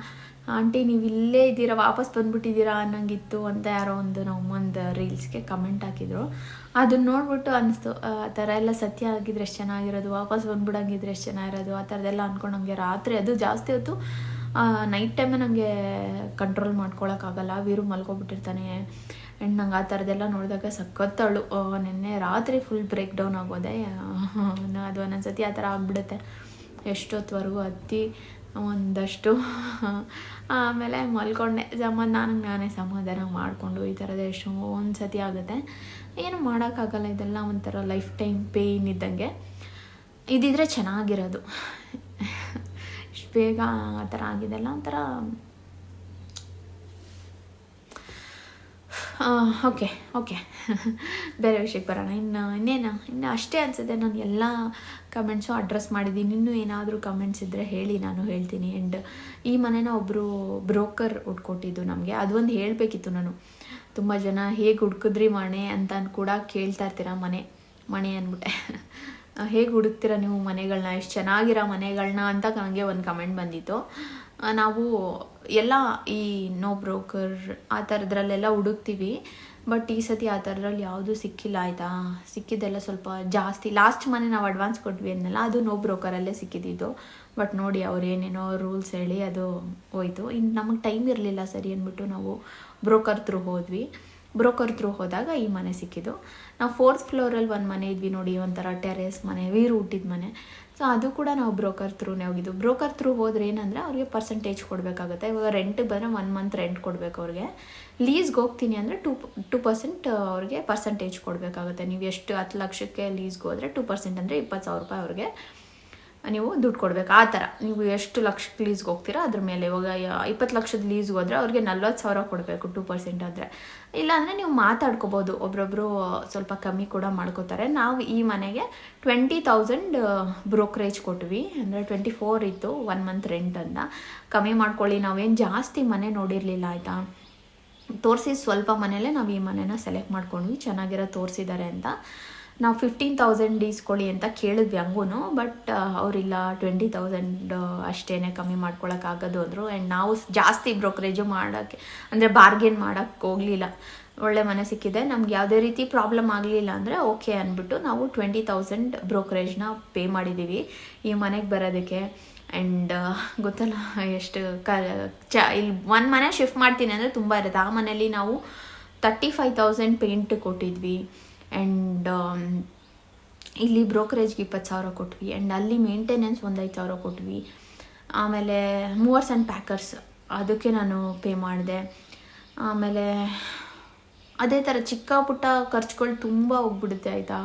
ಆಂಟಿ, ನೀವು ಇಲ್ಲೇ ಇದ್ದೀರಾ, ವಾಪಸ್ ಬಂದ್ಬಿಟ್ಟಿದ್ದೀರಾ? ಅನ್ನಂಗಿತ್ತು ಅಂತ ಯಾರೋ ಒಂದು ನಮ್ಮ ಒಂದು ರೀಲ್ಸ್ಗೆ ಕಮೆಂಟ್ ಹಾಕಿದ್ರು. ಅದನ್ನ ನೋಡ್ಬಿಟ್ಟು ಅನ್ನಿಸ್ತು ಆ ಥರ ಎಲ್ಲ ಸತ್ಯ ಆಗಿದ್ರೆ ಎಷ್ಟು ಚೆನ್ನಾಗಿರೋದು, ವಾಪಸ್ ಬಂದ್ಬಿಡಂಗಿದ್ರೆ ಎಷ್ಟು ಚೆನ್ನಾಗಿರೋದು, ಆ ಥರದ್ದೆಲ್ಲ ಅಂದ್ಕೊಂಡು ನನಗೆ ರಾತ್ರಿ ಅದು ಜಾಸ್ತಿ ಹೊತ್ತು ನೈಟ್ ಟೈಮೇ ನನಗೆ ಕಂಟ್ರೋಲ್ ಮಾಡ್ಕೊಳಕ್ಕಾಗಲ್ಲ, ವೀರು ಮಲ್ಕೊಬಿಟ್ಟಿರ್ತಾನೆ ಆ್ಯಂಡ್ ನಂಗೆ ಆ ಥರದ್ದೆಲ್ಲ ನೋಡಿದಾಗ ಸಖತ್ತಳು. ನಿನ್ನೆ ರಾತ್ರಿ ಫುಲ್ ಬ್ರೇಕ್ ಡೌನ್ ಆಗೋದೆ ಅದು ಒಂದೊಂದು ಸತಿ ಆ ಥರ ಆಗ್ಬಿಡುತ್ತೆ. ಎಷ್ಟೊತ್ತವರೆಗೂ ಹತ್ತಿ ಒಂದಷ್ಟು. ಆಮೇಲೆ ಮಲ್ಕೊಂಡೆ. ಸಮಾಧಾನ ನಾನೇ ಸಮಾಧಾನ ಮಾಡಿಕೊಂಡು ಈ ಥರದ ಎಷ್ಟು ಒಂದು ಸತಿ ಆಗುತ್ತೆ. ಏನು ಮಾಡೋಕ್ಕಾಗಲ್ಲ ಇದೆಲ್ಲ ಒಂಥರ ಲೈಫ್ ಟೈಮ್ ಪೇಯ್ನ್ ಇದ್ದಂಗೆ. ಇದಿದ್ರೆ ಚೆನ್ನಾಗಿರೋದು. ಇಷ್ಟು ಬೇಗ ಆ ಥರ ಆಗಿದೆಲ್ಲ ಒಂಥರ ಓಕೆ ಓಕೆ ಬೇರೆ ವಿಷಯಕ್ಕೆ ಬರೋಣ. ಇನ್ನು, ಇನ್ನೇನು? ಇನ್ನು ಅಷ್ಟೇ ಅನಿಸುತ್ತೆ. ನಾನು ಎಲ್ಲ ಕಮೆಂಟ್ಸು ಅಡ್ರೆಸ್ ಮಾಡಿದ್ದೀನಿ. ಇನ್ನೂ ಏನಾದರೂ ಕಮೆಂಟ್ಸ್ ಇದ್ದರೆ ಹೇಳಿ, ನಾನು ಹೇಳ್ತೀನಿ. ಆ್ಯಂಡ್ ಈ ಮನೇನ ಒಬ್ಬರು ಬ್ರೋಕರ್ ಹುಡ್ಕೊಟ್ಟಿದ್ದು ನಮಗೆ. ಅದೊಂದು ಹೇಳಬೇಕಿತ್ತು ನಾನು. ತುಂಬ ಜನ, ಹೇಗೆ ಹುಡ್ಕಿದ್ರಿ ಮನೆ ಅಂತ ಕೂಡ ಕೇಳ್ತಾ ಇರ್ತೀರ ಮನೆ ಮನೆ ಅಂದ್ಬಿಟ್ಟೆ. ಹೇಗೆ ಹುಡುಕ್ತೀರ ನೀವು ಮನೆಗಳನ್ನ ಎಷ್ಟು ಚೆನ್ನಾಗಿರೋ ಮನೆಗಳನ್ನ ಅಂತ ನನಗೆ ಒಂದು ಕಮೆಂಟ್ ಬಂದಿತ್ತು. ನಾವು ಎಲ್ಲ ಈ ನೋ ಬ್ರೋಕರ್ ಆ ಥರದ್ರಲ್ಲೆಲ್ಲ ಹುಡುಕ್ತೀವಿ. ಬಟ್ ಈ ಸತಿ ಆ ಥರದ್ರಲ್ಲಿ ಯಾವುದೂ ಸಿಕ್ಕಿಲ್ಲ ಆಯಿತಾ? ಸಿಕ್ಕಿದ್ದೆಲ್ಲ ಸ್ವಲ್ಪ ಜಾಸ್ತಿ. ಲಾಸ್ಟ್ ಮನೆ ನಾವು ಅಡ್ವಾನ್ಸ್ ಕೊಟ್ವಿ ಅಂದಲ್ಲ ಅದು ನೋ ಬ್ರೋಕರಲ್ಲೇ ಸಿಕ್ಕಿದ್ದು ಬಟ್ ನೋಡಿ ಅವ್ರು ಏನೇನೋ ರೂಲ್ಸ್ ಹೇಳಿ ಅದು ಹೋಯ್ತು. ಇನ್ನು ನಮಗೆ ಟೈಮ್ ಇರಲಿಲ್ಲ ಸರಿ ಅಂದ್ಬಿಟ್ಟು ನಾವು ಬ್ರೋಕರ್ ಥ್ರೂ ಹೋದ್ವಿ. ಬ್ರೋಕರ್ ಥ್ರೂ ಹೋದಾಗ ಈ ಮನೆ ಸಿಕ್ಕಿದ್ದು. ನಾವು ಫೋರ್ತ್ ಫ್ಲೋರಲ್ಲಿ ಒಂದು ಮನೆ ಇದ್ವಿ ನೋಡಿ, ಒಂಥರ ಟೆರೇಸ್ ಮನೆ, ವೀರು ಹುಟ್ಟಿದ ಮನೆ. ಸೊ ಅದು ಕೂಡ ನಾವು ಬ್ರೋಕರ್ ಥ್ರೂನೇ ಹೋಗಿದ್ದು. ಬ್ರೋಕರ್ ಥ್ರೂ ಹೋದ್ರೆ ಏನಂದರೆ ಅವ್ರಿಗೆ ಪರ್ಸೆಂಟೇಜ್ ಕೊಡಬೇಕಾಗುತ್ತೆ. ಇವಾಗ ರೆಂಟಿಗೆ ಬಂದರೆ ಒನ್ ಮಂತ್ ರೆಂಟ್ ಕೊಡಬೇಕು ಅವ್ರಿಗೆ. ಲೀಸ್ಗೆ ಹೋಗ್ತೀನಿ ಅಂದರೆ ಟು ಟು ಪರ್ಸೆಂಟ್ ಅವ್ರಿಗೆ ಪರ್ಸೆಂಟೇಜ್ ಕೊಡಬೇಕಾಗುತ್ತೆ. ನೀವು ಎಷ್ಟು ಹತ್ತು ಲಕ್ಷಕ್ಕೆ ಲೀಸ್ಗೆ ಹೋದರೆ ಟು ಪರ್ಸೆಂಟ್ ಅಂದರೆ ಇಪ್ಪತ್ತು ಸಾವಿರ ರೂಪಾಯಿ ಅವ್ರಿಗೆ ನೀವು ದುಡ್ಡು ಕೊಡಬೇಕು. ಆ ಥರ. ನೀವು ಎಷ್ಟು ಲಕ್ಷಕ್ಕೆ ಲೀಸ್ಗೆ ಹೋಗ್ತೀರಾ, ಅದ್ರ ಮೇಲೆ. ಇವಾಗ ಇಪ್ಪತ್ತು ಲಕ್ಷದ ಲೀಸ್ಗೆ ಹೋದರೆ ಅವ್ರಿಗೆ ನಲ್ವತ್ತು ಸಾವಿರ ಕೊಡಬೇಕು ಟೂ ಪರ್ಸೆಂಟ್ ಆದರೆ. ಇಲ್ಲಾಂದರೆ ನೀವು ಮಾತಾಡ್ಕೋಬೋದು. ಒಬ್ರೊಬ್ಬರು ಸ್ವಲ್ಪ ಕಮ್ಮಿ ಕೂಡ ಮಾಡ್ಕೋತಾರೆ. ನಾವು ಈ ಮನೆಗೆ ಟ್ವೆಂಟಿ ತೌಸಂಡ್ ಬ್ರೋಕ್ರೇಜ್ ಕೊಟ್ವಿ. ಅಂದರೆ ಟ್ವೆಂಟಿ ಫೋರ್ ಇತ್ತು ಒನ್ ಮಂತ್ ರೆಂಟ್ ಅಂತ ಕಮ್ಮಿ ಮಾಡ್ಕೊಳ್ಳಿ. ನಾವೇನು ಜಾಸ್ತಿ ಮನೆ ನೋಡಿರಲಿಲ್ಲ, ಆಯಿತಾ? ತೋರಿಸಿ ಸ್ವಲ್ಪ ಮನೇಲೆ ನಾವು ಈ ಮನೇನ ಸೆಲೆಕ್ಟ್ ಮಾಡ್ಕೊಂಡ್ವಿ. ಚೆನ್ನಾಗಿರೋ ತೋರಿಸಿದ್ದಾರೆ ಅಂತ. ನಾವು ಫಿಫ್ಟೀನ್ ತೌಸಂಡ್ ಇಸ್ಕೊಳ್ಳಿ ಅಂತ ಕೇಳಿದ್ವಿ ಹಂಗೂ ಬಟ್ ಅವರಿಲ್ಲ ಟ್ವೆಂಟಿ ತೌಸಂಡ್ ಅಷ್ಟೇ ಕಮ್ಮಿ ಮಾಡ್ಕೊಳಕ್ಕಾಗೋದು ಅಂದರು. ಆ್ಯಂಡ್ ನಾವು ಜಾಸ್ತಿ ಬ್ರೋಕರೇಜು ಮಾಡೋಕ್ಕೆ, ಅಂದರೆ ಬಾರ್ಗೇನ್ ಮಾಡೋಕ್ಕೆ ಹೋಗಲಿಲ್ಲ. ಒಳ್ಳೆ ಮನೆ ಸಿಕ್ಕಿದೆ. ನಮ್ಗೆ ಯಾವುದೇ ರೀತಿ ಪ್ರಾಬ್ಲಮ್ ಆಗಲಿಲ್ಲ ಅಂದರೆ ಓಕೆ ಅಂದ್ಬಿಟ್ಟು ನಾವು ಟ್ವೆಂಟಿ ತೌಸಂಡ್ ಬ್ರೋಕರೇಜ್ನ ಪೇ ಮಾಡಿದ್ದೀವಿ ಈ ಮನೆಗೆ ಬರೋದಕ್ಕೆ. ಆ್ಯಂಡ್ ಗೊತ್ತಲ್ಲ ಎಷ್ಟು ಕ, ಚ ಇಲ್ಲಿ ಒಂದು ಮನೆ ಶಿಫ್ಟ್ ಮಾಡ್ತೀನಿ ಅಂದರೆ ತುಂಬ ಇರುತ್ತೆ. ಆ ಮನೇಲಿ ನಾವು ತರ್ಟಿ ಫೈವ್ ತೌಸಂಡ್ ಪೇಂಟ್ ಕೊಟ್ಟಿದ್ವಿ. ಆ್ಯಂಡ್ ಇಲ್ಲಿ ಬ್ರೋಕರೇಜ್ಗೆ ಇಪ್ಪತ್ತು ಸಾವಿರ ಕೊಟ್ವಿ. ಆ್ಯಂಡ್ ಅಲ್ಲಿ ಮೇಂಟೆನೆನ್ಸ್ ಒಂದು ಐದು ಸಾವಿರ ಕೊಟ್ವಿ. ಆಮೇಲೆ ಮೂವರ್ಸ್ ಆ್ಯಂಡ್ ಪ್ಯಾಕರ್ಸ್ ಅದಕ್ಕೆ ನಾನು ಪೇ ಮಾಡಿದೆ. ಆಮೇಲೆ ಅದೇ ಥರ ಚಿಕ್ಕ ಪುಟ್ಟ ಖರ್ಚುಗಳು ತುಂಬ ಹೋಗ್ಬಿಡುತ್ತೆ ಆಯಿತಾ?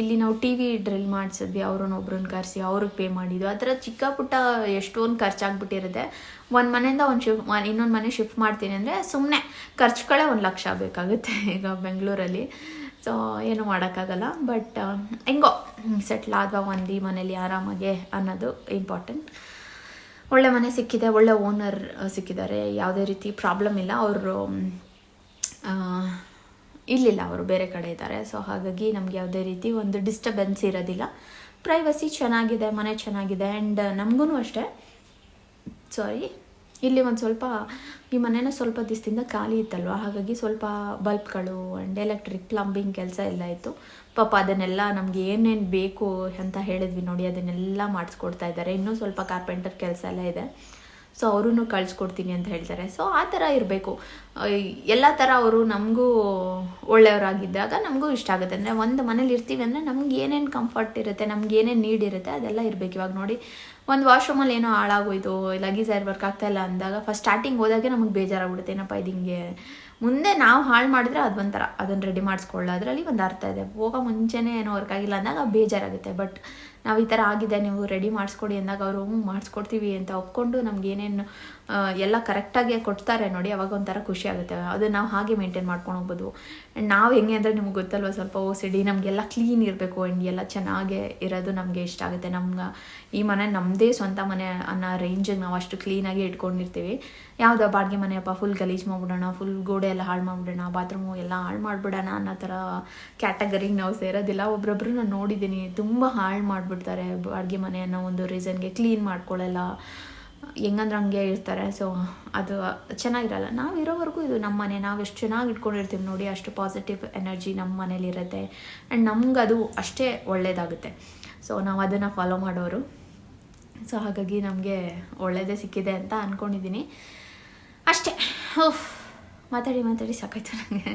ಇಲ್ಲಿ ನಾವು ಟಿ ವಿ ಡ್ರಿಲ್ ಮಾಡಿಸಿದ್ವಿ, ಅವ್ರನ್ನ ಒಬ್ರನ್ನ ಕರೆಸಿ ಅವ್ರಿಗೆ ಪೇ ಮಾಡಿದ್ದು. ಆ ಥರ ಚಿಕ್ಕ ಪುಟ್ಟ ಎಷ್ಟೊಂದು ಖರ್ಚಾಗ್ಬಿಟ್ಟಿರುತ್ತೆ. ಒಂದು ಮನೆಯಿಂದ ಒಂದು ಶಿಫ್ಟ್ ಇನ್ನೊಂದು ಮನೆ ಶಿಫ್ಟ್ ಮಾಡ್ತೀನಿ ಅಂದರೆ ಸುಮ್ಮನೆ ಖರ್ಚುಗಳೇ ಒಂದು ಲಕ್ಷ ಬೇಕಾಗುತ್ತೆ ಈಗ ಬೆಂಗಳೂರಲ್ಲಿ. ಸೊ ಏನು ಮಾಡೋಕ್ಕಾಗಲ್ಲ. ಬಟ್ ಹೆಂಗೋ ಸೆಟ್ಲ್ ಆದ್ವಾ ಒಂದು ಮನೇಲಿ ಆರಾಮಾಗೆ ಅನ್ನೋದು ಇಂಪಾರ್ಟೆಂಟ್ ಒಳ್ಳೆ ಮನೆ ಸಿಕ್ಕಿದೆ, ಒಳ್ಳೆ ಓನರ್ ಸಿಕ್ಕಿದ್ದಾರೆ. ಯಾವುದೇ ರೀತಿ ಪ್ರಾಬ್ಲಮ್ ಇಲ್ಲ. ಅವರು ಇಲ್ಲಿಲ್ಲ. ಅವರು ಬೇರೆ ಕಡೆ ಇದ್ದಾರೆ. ಸೊ ಹಾಗಾಗಿ ನಮ್ಗೆ ಯಾವುದೇ ರೀತಿ ಒಂದು ಡಿಸ್ಟರ್ಬೆನ್ಸ್ ಇರೋದಿಲ್ಲ. ಪ್ರೈವಸಿ ಚೆನ್ನಾಗಿದೆ, ಮನೆ ಚೆನ್ನಾಗಿದೆ. ಆ್ಯಂಡ್ ನಮಗೂ ಅಷ್ಟೇ. ಸಾರಿ ಇಲ್ಲಿ ಒಂದು ಸ್ವಲ್ಪ ಈ ಮನೇನ ಸ್ವಲ್ಪ ದಿವಸದಿಂದ ಖಾಲಿ ಇತ್ತಲ್ವ? ಹಾಗಾಗಿ ಸ್ವಲ್ಪ ಬಲ್ಬ್ಗಳು ಆ್ಯಂಡ್ ಎಲೆಕ್ಟ್ರಿಕ್ ಪ್ಲಂಬಿಂಗ್ ಕೆಲಸ ಎಲ್ಲ ಇತ್ತು. ಪಾಪ ಅದನ್ನೆಲ್ಲ ನಮಗೆ ಏನೇನು ಬೇಕು ಅಂತ ಹೇಳಿದ್ವಿ ನೋಡಿ, ಅದನ್ನೆಲ್ಲ ಮಾಡಿಸ್ಕೊಡ್ತಾ ಇದ್ದಾರೆ. ಇನ್ನೂ ಸ್ವಲ್ಪ ಕಾರ್ಪೆಂಟರ್ ಕೆಲಸ ಎಲ್ಲ ಇದೆ. ಸೊ ಅವರೂ ಕಳಿಸ್ಕೊಡ್ತೀನಿ ಅಂತ ಹೇಳ್ತಾರೆ. ಸೊ ಆ ಥರ ಇರಬೇಕು. ಎಲ್ಲ ಥರ ಅವರು ನಮಗೂ ಒಳ್ಳೆಯವರಾಗಿದ್ದಾಗ ನಮಗೂ ಇಷ್ಟ ಆಗುತ್ತೆ. ಅಂದರೆ ಒಂದು ಮನೇಲಿ ಇರ್ತೀವಿ ಅಂದರೆ ನಮ್ಗೆ ಏನೇನು ಕಂಫರ್ಟ್ ಇರುತ್ತೆ, ನಮ್ಗೆ ಏನೇನು ನೀಡಿರುತ್ತೆ ಅದೆಲ್ಲ ಇರಬೇಕು. ಇವಾಗ ನೋಡಿ ಒಂದು ವಾಶ್ರೂಮಲ್ಲಿ ಏನೋ ಹಾಳಾಗೋಯ್ತು ಇಲ್ಲ ಗೀಸರ್ ವರ್ಕ್ ಆಗ್ತಾ ಇಲ್ಲ ಅಂದಾಗ ಫಸ್ಟ್ ಸ್ಟಾರ್ಟಿಂಗ್ ಹೋದಾಗೆ ನಮಗೆ ಬೇಜಾರಾಗ್ಬಿಡುತ್ತೆ, ಏನಪ್ಪ ಇದು ಹಿಂಗೆ? ಮುಂದೆ ನಾವು ಹಾಳು ಮಾಡಿದ್ರೆ ಅದು ಒಂಥರ ಅದನ್ನು ರೆಡಿ ಮಾಡಿಸ್ಕೊಳ್ಳೋದ್ರಲ್ಲಿ ಒಂದು ಅರ್ಥ ಇದೆ. ಹೋಗೋ ಮುಂಚೆನೇ ಏನೋ ವರ್ಕ್ ಆಗಿಲ್ಲ ಅಂದಾಗ ಬೇಜಾರಾಗುತ್ತೆ. ಬಟ್ ನಾವು ಈ ಥರ ಆಗಿದೆ, ನೀವು ರೆಡಿ ಮಾಡಿಸ್ಕೊಡಿ ಅಂದಾಗ ಅವರು ಹ್ಞೂ ಮಾಡಿಸ್ಕೊಡ್ತೀವಿ ಅಂತ ಒಪ್ಕೊಂಡು ನಮ್ಗೆ ಏನೇನು ಎಲ್ಲ ಕರೆಕ್ಟಾಗಿ ಕೊಡ್ತಾರೆ ನೋಡಿ, ಅವಾಗ ಒಂಥರ ಖುಷಿ ಆಗುತ್ತೆ. ಅದು ನಾವು ಹಾಗೆ ಮೇಂಟೈನ್ ಮಾಡ್ಕೊಂಡು ಹೋಗ್ಬೋದು. ಆ್ಯಂಡ್ ನಾವು ಹೆಂಗೆ ಅಂದರೆ ನಿಮ್ಗೆ ಗೊತ್ತಲ್ವ, ಸ್ವಲ್ಪ ಓ ಸಿಡಿ ನಮಗೆಲ್ಲ ಕ್ಲೀನ್ ಇರಬೇಕು ಆ್ಯಂಡ್ ಎಲ್ಲ ಚೆನ್ನಾಗೇ ಇರೋದು ನಮಗೆ ಇಷ್ಟ ಆಗುತ್ತೆ. ನಮ್ಗೆ ಈ ಮನೆ ನಮ್ಮದೇ ಸ್ವಂತ ಮನೆ ಅನ್ನೋ ರೇಂಜಿಗೆ ನಾವು ಅಷ್ಟು ಕ್ಲೀನಾಗಿ ಇಟ್ಕೊಂಡಿರ್ತೀವಿ. ಯಾವುದೋ ಬಾಡಿಗೆ ಮನೆಯಪ್ಪ ಫುಲ್ ಗಲೀಜು ಮಾಡ್ಬಿಡೋಣ ಫುಲ್ ಗೋಡೆ ಎಲ್ಲ ಹಾಳು ಮಾಡ್ಬಿಡೋಣ ಬಾತ್ರೂಮು ಎಲ್ಲ ಹಾಳು ಮಾಡ್ಬಿಡೋಣ ಅನ್ನೋ ಥರ ಕ್ಯಾಟಗರಿಗೆ ನಾವು ಸೇರೋದಿಲ್ಲ. ಒಬ್ರೊಬ್ರು ನಾನು ನೋಡಿದ್ದೀನಿ ತುಂಬ ಹಾಳು ಮಾಡಿಬಿಡ್ತಾರೆ ಬಾಡಿಗೆ ಮನೆ ಒಂದು ರೀಸನ್ಗೆ ಕ್ಲೀನ್ ಮಾಡ್ಕೊಳ್ಳಲ್ಲ ಹೆಂಗಂದ್ರೆ ಹಂಗೆ ಇರ್ತಾರೆ. ಸೊ ಅದು ಚೆನ್ನಾಗಿರಲ್ಲ. ನಾವು ಇರೋವರೆಗೂ ಇದು ನಮ್ಮ ಮನೆ, ನಾವು ಎಷ್ಟು ಚೆನ್ನಾಗಿ ಇಟ್ಕೊಂಡಿರ್ತೀವಿ ನೋಡಿ, ಅಷ್ಟು ಪಾಸಿಟಿವ್ ಎನರ್ಜಿ ನಮ್ಮ ಮನೇಲಿ ಇರುತ್ತೆ. ಆ್ಯಂಡ್ ನಮ್ಗೆ ಅದು ಅಷ್ಟೇ ಒಳ್ಳೆಯದಾಗುತ್ತೆ ಸೊ ನಾವು ಅದನ್ನು ಫಾಲೋ ಮಾಡೋರು. ಸೊ ಹಾಗಾಗಿ ನಮಗೆ ಒಳ್ಳೆಯದೇ ಸಿಕ್ಕಿದೆ ಅಂತ ಅಂದ್ಕೊಂಡಿದ್ದೀನಿ ಅಷ್ಟೇ. ಓಫ್ ಮಾತಾಡಿ ಮಾತಾಡಿ ಸಾಕಾಯ್ತು ನನಗೆ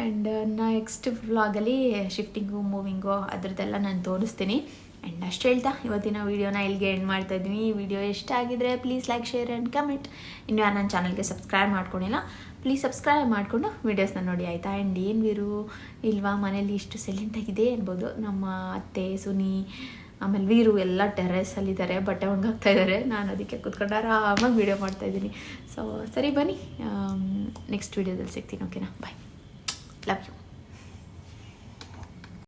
ಆ್ಯಂಡ್ ನೆಕ್ಸ್ಟ್ ವ್ಲಾಗಲ್ಲಿ ಶಿಫ್ಟಿಂಗು ಮೂವಿಂಗು ಅದರದ್ದೆಲ್ಲ ನಾನು ತೋರಿಸ್ತೀನಿ. ಆ್ಯಂಡ್ ಅಷ್ಟು ಹೇಳ್ತಾ, ಇವತ್ತಿನ ವೀಡಿಯೋನ ಇಲ್ಲಿಗೆ ಎಂಡ್ ಮಾಡ್ತಾ ಇದ್ದೀನಿ. ಈ ವಿಡಿಯೋ ಇಷ್ಟ ಆಗಿದ್ರೆ please like share and comment ಇನ್ನು ಯಾರು ನನ್ನ ಚಾನಲ್ಗೆ ಸಬ್ಸ್ಕ್ರೈಬ್ ಮಾಡ್ಕೊಂಡಿಲ್ಲ ಪ್ಲೀಸ್ ಸಬ್ಸ್ಕ್ರೈಬ್ ಮಾಡಿಕೊಂಡು ವೀಡಿಯೋಸ್ನ ನೋಡಿ, ಆಯಿತಾ? ಆ್ಯಂಡ್ ಏನು ವೀರು, ಇಲ್ವಾ? ಮನೇಲಿ ಇಷ್ಟು ಸೈಲೆಂಟಾಗಿದೆ ಅನ್ಬೋದು. ನಮ್ಮ ಅತ್ತೆ, ಸುನಿ, ಆಮೇಲೆ ವೀರು ಎಲ್ಲ ಟೆರೆಸಲ್ಲಿದ್ದಾರೆ ಬಟ್ಟೆ ಒಣಗಾಗ್ತಾ ಇದ್ದಾರೆ ನಾನು ಅದಕ್ಕೆ ಕೂತ್ಕೊಂಡು ಆರಾಮಾಗಿ ವೀಡಿಯೋ ಮಾಡ್ತಾಯಿದ್ದೀನಿ ಸೊ ಸರಿ ಬನ್ನಿ. ನೆಕ್ಸ್ಟ್ ವೀಡಿಯೋದಲ್ಲಿ ಸಿಗ್ತೀನಿ ಓಕೆನಾ ಬಾಯ್ ಲವ್ ಯು